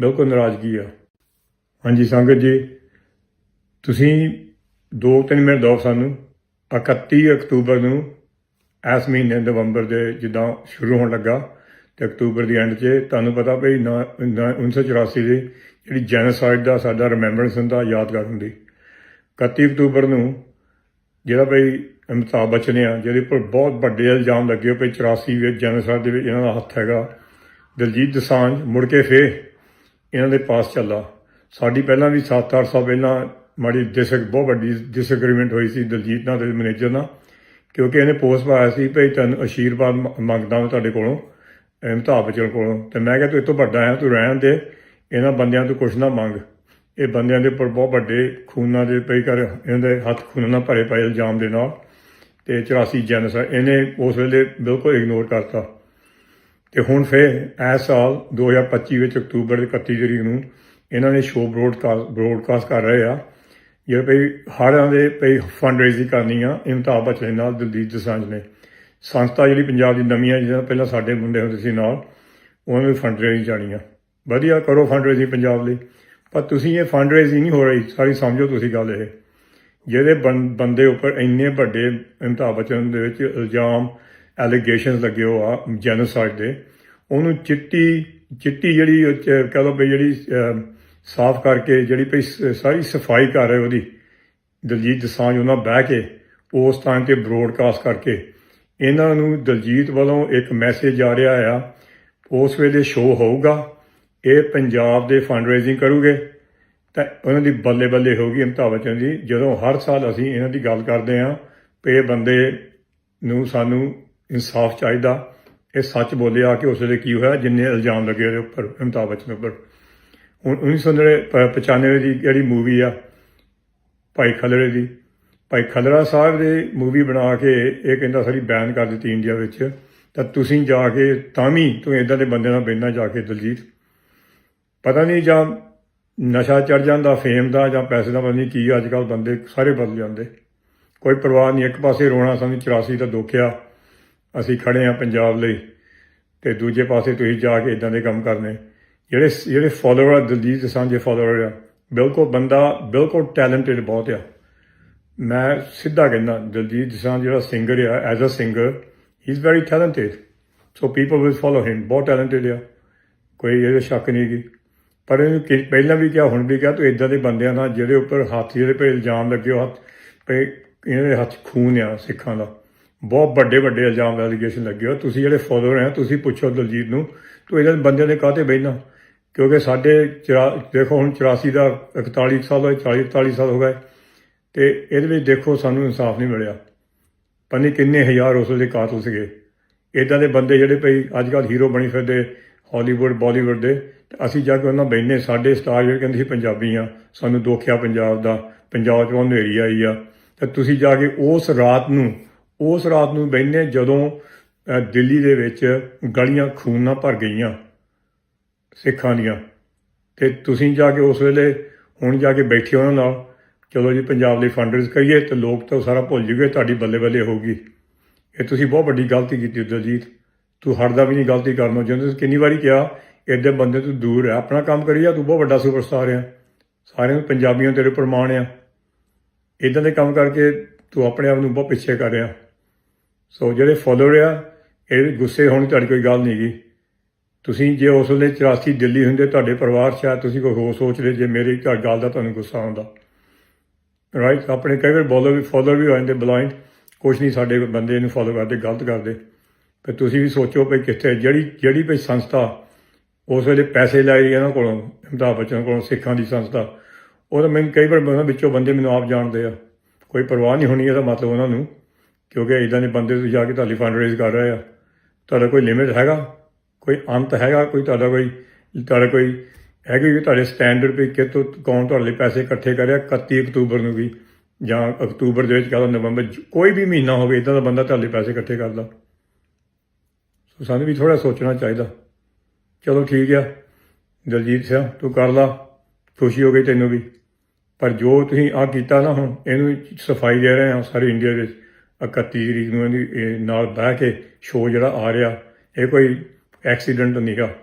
Speaker 1: ਬਿਲਕੁਲ ਨਾਰਾਜ਼ਗੀ ਆ। ਹਾਂਜੀ ਸੰਗਤ ਜੀ, ਤੁਸੀਂ 2-3 ਮਿੰਟ ਦਿਓ ਸਾਨੂੰ। 31 ਅਕਤੂਬਰ ਨੂੰ ਇਸ ਮਹੀਨੇ ਨਵੰਬਰ ਦੇ ਜਿੱਦਾਂ ਸ਼ੁਰੂ ਹੋਣ ਲੱਗਾ ਤੇ ਅਕਤੂਬਰ ਦੀ ਐਂਡ 'ਚ ਤੁਹਾਨੂੰ ਪਤਾ ਭਈ ਨਾ- ਨਾ- 1984 ਦੀ ਜਿਹੜੀ ਜੈਨੋਸਾਈਡ ਦਾ ਸਾਡਾ ਰਿਮੈਂਬਰੈਂਸ ਹੁੰਦਾ, ਯਾਦਗਾਰ ਹੁੰਦੀ। 31 ਅਕਤੂਬਰ ਨੂੰ ਜਿਹੜਾ ਭਈ ਅਮਿਤਾਭ ਬੱਚਨ ਆ, ਜਿਹਦੇ ਉੱਪਰ ਬਹੁਤ ਵੱਡੇ ਇਲਜ਼ਾਮ ਲੱਗੇ ਪਏ 84 ਵਿੱਚ ਜੈਨੋਸਾਈਡ ਦੇ ਵਿੱਚ, ਇਹਨਾਂ ਦਾ ਹੱਥ ਹੈਗਾ। ਦਲਜੀਤ ਦਸਾਂਝ ਮੁੜ ਕੇ ਫੇਰ ਇਹਨਾਂ ਦੇ ਪਾਸ ਚੱਲਾ। ਸਾਡੀ ਪਹਿਲਾਂ ਵੀ 7-8 ਸਾਲ ਪਹਿਲਾਂ ਮਾੜੀ ਡਿਸਕ ਬਹੁਤ ਵੱਡੀ ਡਿਸਐਗਰੀਮੈਂਟ ਹੋਈ ਸੀ ਦਲਜੀਤ ਨਾਲ ਤੇ ਮੈਨੇਜਰ ਨਾਲ, ਕਿਉਂਕਿ ਇਹਨੇ ਪੋਸਟ ਪਾਇਆ ਸੀ ਭਈ ਤੁਹਾਨੂੰ ਅਸ਼ੀਰਵਾਦ ਮੰਗਦਾ ਮੈਂ ਤੁਹਾਡੇ ਕੋਲੋਂ ਅਮਿਤਾਭ ਬਚਨ ਕੋਲੋਂ। ਤੇ ਮੈਂ ਕਿਹਾ, ਤੂੰ ਇਹ ਤੋਂ ਵੱਡਾ ਹੈ ਤੂੰ ਰਹਿਣ ਦੇ, ਇਹਨਾਂ ਬੰਦਿਆਂ ਤੋਂ ਕੁਛ ਨਾ ਮੰਗ। ਇਹ ਬੰਦਿਆਂ ਦੇ ਉੱਪਰ ਬਹੁਤ ਵੱਡੇ ਖੂਨਾਂ ਦੇ ਪਈ ਕਰ, ਇਹਨਾਂ ਦੇ ਹੱਥ ਖੂਨਾਂ ਨਾਲ ਭਰੇ ਪਏ ਇਲਜ਼ਾਮ ਦੇ ਨਾਲ, ਤੇ 84 ਜੈਨੋਸਾਈਡ ਇਹਨੇ ਉਸ ਵੇਲੇ ਬਿਲਕੁਲ ਇਗਨੋਰ ਕਰਤਾ। ਤੇ ਹੁਣ ਫਿਰ ਇਸ ਸਾਲ 2025 ਵਿੱਚ ਅਕਤੂਬਰ ਦੇ 31 ਤਰੀਕ ਨੂੰ ਇਹਨਾਂ ਨੇ ਸ਼ੋਅ ਬ੍ਰੋਡਕਾਸਟ ਬ੍ਰੋਡਕਾਸਟ ਕਰ ਰਹੇ ਆ। ਜਿਹੜੇ ਭਈ ਹਰਾਂ ਦੇ ਭਈ ਫੰਡ ਰੇਜ਼ਿੰਗ ਕਰਨੀ ਆ ਅਮਿਤਾਭ ਬੱਚਨ ਨਾਲ, ਦਲਜੀਤ ਦੋਸਾਂਝ ਨੇ। ਸੰਸਥਾ ਜਿਹੜੀ ਪੰਜਾਬ ਦੀ ਨਵੀਂ ਆ ਜਿਹਦਾ ਪਹਿਲਾਂ ਸਾਡੇ ਮੁੰਡੇ ਹੁੰਦੇ ਸੀ ਨਾਲ, ਉਹਨਾਂ ਨੂੰ ਫੰਡ ਰੇਜ਼ਿੰਗ ਜਾਣੀ ਆ ਵਧੀਆ ਕਰੋ ਫੰਡ ਰੇਜ਼ਿੰਗ ਪੰਜਾਬ ਲਈ। ਪਰ ਤੁਸੀਂ ਇਹ ਫੰਡ ਰੇਜ਼ਿੰਗ ਨਹੀਂ ਹੋ ਰਹੀ, ਸਾਰੀ ਸਮਝੋ ਤੁਸੀਂ ਗੱਲ ਇਹ। ਜਿਹਦੇ ਬੰ- ਬੰਦੇ ਉੱਪਰ ਇੰਨੇ ਵੱਡੇ ਅਮਿਤਾਭ ਬੱਚਨ ਦੇ ਵਿੱਚ ਇਲਜ਼ਾਮ ਐਲੀਗੇਸ਼ਨਸ ਲੱਗੇ ਹੋ ਆ ਜੈਨੋਸਾਈਡ ਦੇ। ਉਹਨੂੰ ਚਿੱਟੀ ਚਿੱਟੀ ਜਿਹੜੀ ਉਹ ਕਹਿ ਲਓ ਵੀ ਜਿਹੜੀ ਸਾਫ਼ ਕਰਕੇ ਜਿਹੜੀ ਭਈ ਸ- ਸਾਰੀ ਸਫ਼ਾਈ ਕਰ ਰਹੇ ਉਹਦੀ, ਦਲਜੀਤ ਦਸਾਂਝ ਉਹਨਾਂ ਬਹਿ ਕੇ, ਉਸ ਟਾਈਮ ਤੇ ਬ੍ਰੋਡਕਾਸਟ ਕਰਕੇ, ਇਹਨਾਂ ਨੂੰ ਦਲਜੀਤ ਵੱਲੋਂ ਇੱਕ ਮੈਸੇਜ ਆ ਰਿਹਾ ਆ, ਉਸ ਵੇਲੇ ਸ਼ੋਅ ਹੋਊਗਾ, ਇਹ ਪੰਜਾਬ ਦੇ ਫੰਡ ਰੇਜ਼ਿੰਗ ਕਰੂਗੇ, ਤਾਂ ਉਹਨਾਂ ਦੀ ਬੱਲੇ ਬੱਲੇ ਹੋਊਗੀ ਅਮਿਤਾਭ ਬੱਚਨ ਦੀ ਜਦੋਂ ਹਰ ਸਾਲ ਅਸੀਂ ਇਹਨਾਂ ਦੀ ਗੱਲ ਕਰਦੇ ਹਾਂ ਕਿ ਬੰਦੇ ਨੂੰ ਸਾਨੂੰ ਇਨਸਾਫ ਚਾਹੀਦਾ। ਇਹ ਸੱਚ ਬੋਲਿਆ ਕਿ ਉਸ ਵੇਲੇ ਕੀ ਹੋਇਆ? ਜਿੰਨੇ ਇਲਜ਼ਾਮ ਲੱਗੇ ਉਹਦੇ ਉੱਪਰ, ਅਮਿਤਾਭ ਬੱਚਨ ਉੱਪਰ। ਹੁਣ 1995 ਦੀ ਜਿਹੜੀ ਮੂਵੀ ਆ, ਭਾਈ ਖਲੜੇ ਦੀ। ਭਾਈ ਖਲੜਾ ਸਾਹਿਬ ਦੇ ਮੂਵੀ ਬਣਾ ਕੇ ਇਹ ਕਹਿੰਦਾ ਸਾਰੀ ਬੈਨ ਕਰ ਦਿੱਤੀ ਇੰਡੀਆ ਵਿੱਚ। ਤਾਂ ਤੁਸੀਂ ਜਾ ਕੇ ਤਾਂ ਵੀ ਤੂੰ ਇਦਾਂ ਦੇ ਬੰਦੇ ਨਾਲ ਬੈਠਣਾ ਜਾ ਕੇ ਦਲਜੀਤ। ਪਤਾ ਨਹੀਂ ਜਾਂ ਨਸ਼ਾ ਚੜ ਜਾਂਦਾ ਫੇਮ ਦਾ ਜਾਂ ਪੈਸੇ ਦਾ, ਪਤਾ ਨਹੀਂ ਕੀ, ਅੱਜ ਕੱਲ ਬੰਦੇ ਸਾਰੇ ਬਦਲ ਜਾਂਦੇ। ਕੋਈ ਪਰਵਾਹ ਨਹੀਂ, ਇੱਕ ਪਾਸੇ ਰੋਣਾ ਸਾਨੂੰ 84 ਦਾ ਦੁੱਖ ਆ। ਅਸੀਂ ਖੜੇ ਆ ਪੰਜਾਬ ਲਈ ਤੇ ਦੂਜੇ ਪਾਸੇ ਤੁਸੀਂ ਜਾ ਕੇ ਇਦਾਂ ਦੇ ਕੰਮ ਕਰਨੇ। ਜਿਹੜੇ ਜਿਹੜੇ ਫਾਲੋਅਰ ਆ, ਦਲਜੀਤ ਸਾਂਝੇ ਫਾਲੋਅਰ ਆ, ਬਿਲਕੁਲ ਬੰਦਾ ਬਿਲਕੁਲ ਟੈਲੈਂਟਡ ਬਹੁਤ ਆ। ਮੈਂ ਸਿੱਧਾ ਕਹਿੰਦਾ, ਦਲਜੀਤ ਦੋਸਾਂਝ ਜਿਹੜਾ ਸਿੰਗਰ ਆ as a singer he is very talented so people will follow him ਬਹੁਤ ਟੈਲੈਂਟਡ ਆ। ਕੋਈ ਇਹਦੇ ਸ਼ੱਕ ਨਹੀਂ ਗੀ ਪਰ ਇਹਨੂੰ ਪਹਿਲਾਂ ਵੀ ਕਿਹਾ, ਹੁਣ ਵੀ ਕਿਹਾ, ਤੂੰ ਇਦਾਂ ਦੇ ਬੰਦਿਆਂ ਨਾਲ ਜਿਹੜੇ ਉੱਪਰ ਹੱਥ ਜਿਹੜੇ ਪੇ ਇਲਜ਼ਾਮ ਲੱਗੇ ਹੋ ਹੱਥ ਪਏ ਇਹਨਾਂ ਦੇ ਹੱਥ 'ਚ ਖੂਨ ਆ ਸਿੱਖਾਂ ਦਾ। ਬਹੁਤ ਵੱਡੇ ਵੱਡੇ ਇਲਜ਼ਾਮ ਐਲੀਗੇਸ਼ਨ ਲੱਗੇ ਹੋ ਤੁਸੀਂ ਜਿਹੜੇ ਫਾਲੋਅਰ ਆ ਤੁਸੀਂ ਪੁੱਛੋ ਦਲਜੀਤ ਨੂੰ, ਤੂੰ ਇਹਨਾਂ ਦੇ ਬੰਦਿਆਂ ਦੇ ਕਾਹਤੇ ਬਹਿਣਾ ਕਿਉਂਕਿ ਸਾਡੇ ਚਰਾ- ਦੇਖੋ ਹੁਣ 84 ਦਾ 41 ਸਾਲ ਹੋਏ 40 41 ਸਾਲ ਹੋ ਗਏ। ਤੇ ਇਹਦੇ ਵਿੱਚ ਦੇਖੋ ਸਾਨੂੰ ਇਨਸਾਫ ਨਹੀਂ ਮਿਲਿਆ। ਪਤਾ ਨਹੀਂ ਕਿੰਨੇ ਹਜ਼ਾਰ ਉਸ ਦੇ ਕਾਤਲ ਸੀਗੇ। ਇਦਾਂ ਦੇ ਬੰਦੇ ਜਿਹੜੇ ਭਈ ਅੱਜ ਕੱਲ੍ਹ ਹੀਰੋ ਬਣੀ ਫਿਰਦੇ ਹਾਲੀਵੁੱਡ ਬਾਲੀਵੁੱਡ ਦੇ, ਤੇ ਅਸੀਂ ਜਾ ਕੇ ਉਹਨਾਂ ਬੈਠਨੇ ਸਾਡੇ ਸਟਾਰ ਜਿਹੜੇ ਕਹਿੰਦੇ ਸੀ ਪੰਜਾਬੀ ਆ, ਸਾਨੂੰ ਦੁੱਖ ਆ ਪੰਜਾਬ ਦਾ, ਪੰਜਾਬ 'ਚ ਹਨੇਰੀ ਆਈ ਆ। ਤੇ ਤੁਸੀਂ ਜਾ ਕੇ ਉਸ ਰਾਤ ਨੂੰ ਉਸ ਰਾਤ ਨੂੰ ਬੈਠਨੇ ਜਦੋਂ ਦਿੱਲੀ ਦੇ ਵਿੱਚ ਗਲੀਆਂ ਖੂਨ ਨਾਲ ਭਰ ਗਈਆਂ ਸਿੱਖਾਂ ਦੀਆਂ। ਤੇ ਤੁਸੀਂ ਜਾ ਕੇ ਉਸ ਵੇਲੇ, ਹੁਣ ਜਾ ਕੇ ਬੈਠੇ ਉਹਨਾਂ ਨਾਲ, ਚਲੋ ਜੀ ਪੰਜਾਬ ਲਈ ਫੰਡਰਸ ਕਰੀਏ ਤੇ ਲੋਕ ਤਾਂ ਸਾਰਾ ਭੁੱਲ ਜੂਗੇ, ਤੁਹਾਡੀ ਬੱਲੇ ਬੱਲੇ ਹੋਊਗੀ। ਇਹ ਤੁਸੀਂ ਬਹੁਤ ਵੱਡੀ ਗਲਤੀ ਕੀਤੀ ਦਲਜੀਤ। ਤੂੰ ਹਟਦਾ ਵੀ ਨਹੀਂ ਗਲਤੀ ਕਰਨੋਂ ਜਿਵੇਂ ਕਿੰਨੀ ਵਾਰੀ ਕਿਹਾ ਇਹਦੇ ਬੰਦੇ ਤੋਂ ਦੂਰ ਹੈ ਆਪਣਾ ਕੰਮ ਕਰੀ ਜਾ, ਤੂੰ ਬਹੁਤ ਵੱਡਾ ਸੁਪਰਸਟਾਰ ਆ। ਸਾਰਿਆਂ ਨੂੰ ਪੰਜਾਬੀਆਂ ਤੇਰੇ ਪ੍ਰਮਾਣ ਆ। ਇਦਾਂ ਦੇ ਕੰਮ ਕਰਕੇ ਤੂੰ ਆਪਣੇ ਆਪ ਨੂੰ ਬਹੁਤ ਪਿੱਛੇ ਕਰ ਰਿਹਾ। ਸੋ ਜਿਹੜੇ ਫਾਲੋਅਰ ਆ, ਇਹ ਗੁੱਸੇ ਹੋਣ ਤੁਹਾਡੀ ਕੋਈ ਗੱਲ ਨਹੀਂ ਗੀ। ਤੁਸੀਂ ਜੇ ਉਸ ਵੇਲੇ 84 ਦਿੱਲੀ ਹੁੰਦੇ, ਤੁਹਾਡੇ ਪਰਿਵਾਰ ਸ਼ਾਇਦ ਤੁਸੀਂ ਕੋਈ ਹੋਰ ਸੋਚਦੇ ਜੇ ਮੇਰੀ ਘਰ ਗੱਲ ਦਾ ਤੁਹਾਨੂੰ ਗੁੱਸਾ ਆਉਂਦਾ। ਰਾਈਟ ਆਪਣੇ ਕਈ ਵਾਰ ਬੋਲਰ ਵੀ ਫਾਲੋਅਰ ਵੀ ਹੋ ਜਾਂਦੇ ਬਲਾਈਂਡ ਕੁਛ ਨਹੀਂ ਸਾਡੇ ਬੰਦੇ ਨੂੰ ਫਾਲੋ ਕਰਦੇ, ਗਲਤ ਕਰਦੇ। ਫਿਰ ਤੁਸੀਂ ਵੀ ਸੋਚੋ ਵੀ ਕਿੱਥੇ, ਜਿਹੜੀ ਜਿਹੜੀ ਵੀ ਸੰਸਥਾ ਉਸ ਵੇਲੇ ਪੈਸੇ ਲੈ ਰਹੀ ਇਹਨਾਂ ਕੋਲੋਂ, ਅਮਿਤਾਭ ਬੱਚਨ ਕੋਲੋਂ, ਸਿੱਖਾਂ ਦੀ ਸੰਸਥਾ, ਉਹ ਤਾਂ ਮੈਨੂੰ ਕਈ ਵਾਰ ਉਹਨਾਂ ਵਿੱਚੋਂ ਬੰਦੇ ਮੈਨੂੰ ਆਪ ਜਾਣਦੇ ਆ। ਕੋਈ ਪਰਵਾਹ ਨਹੀਂ ਹੋਣੀ, ਇਹਦਾ ਮਤਲਬ ਉਹਨਾਂ ਨੂੰ। ਕਿਉਂਕਿ ਇਦਾਂ ਦੇ ਬੰਦੇ ਤੁਸੀਂ ਜਾ ਕੇ ਤੁਹਾਡੀ ਫੰਡ ਰੇਜ਼ ਕਰ ਰਹੇ ਆ। ਤੁਹਾਡਾ ਕੋਈ ਲਿਮਿਟ ਹੈਗਾ? ਕੋਈ ਅੰਤ ਹੈਗਾ? ਕੋਈ ਤੁਹਾਡਾ ਕੋਈ ਤੁਹਾਡਾ ਕੋਈ ਹੈਗੀ ਕਿ ਤੁਹਾਡੇ ਸਟੈਂਡਰਡ ਵੀ ਕਿਤੋਂ ਕੌਣ ਤੁਹਾਡੇ ਲਈ ਪੈਸੇ ਇਕੱਠੇ ਕਰਿਆ 31 ਅਕਤੂਬਰ ਨੂੰ ਵੀ? ਜਾਂ ਅਕਤੂਬਰ ਦੇ ਵਿੱਚ ਕਹਦਾ ਨਵੰਬਰ ਕੋਈ ਵੀ ਮਹੀਨਾ ਹੋਵੇ ਇਦਾਂ ਦਾ ਬੰਦਾ ਤੁਹਾਡੇ ਪੈਸੇ ਇਕੱਠੇ ਕਰਦਾ। ਸੋ ਸਾਨੂੰ ਵੀ ਥੋੜਾ ਸੋਚਣਾ ਚਾਹੀਦਾ। ਚਲੋ ਠੀਕ ਆ। ਦਲਜੀਤ ਸਿੰਘ, ਤੂੰ ਕਰ ਲਾ। ਖੁਸ਼ੀ ਹੋ ਗਈ ਤੈਨੂੰ ਵੀ। ਪਰ ਜੋ ਤੁਸੀਂ ਆ ਕੀਤਾ ਨਾ ਹੁਣ, ਇਹਨੂੰ ਸਫ਼ਾਈ ਦੇ ਰਹੇ ਆ ਸਾਰੇ ਇੰਡੀਆ ਵਿੱਚ। 31 ਤਰੀਕ ਨੂੰ ਇਹਦੀ, ਇਹ ਨਾਲ ਬਹਿ ਕੇ ਸ਼ੋਅ ਜਿਹੜਾ ਆ ਰਿਹਾ, ਇਹ ਕੋਈ ਐਕਸੀਡੈਂਟ ਨਹੀਂਗਾ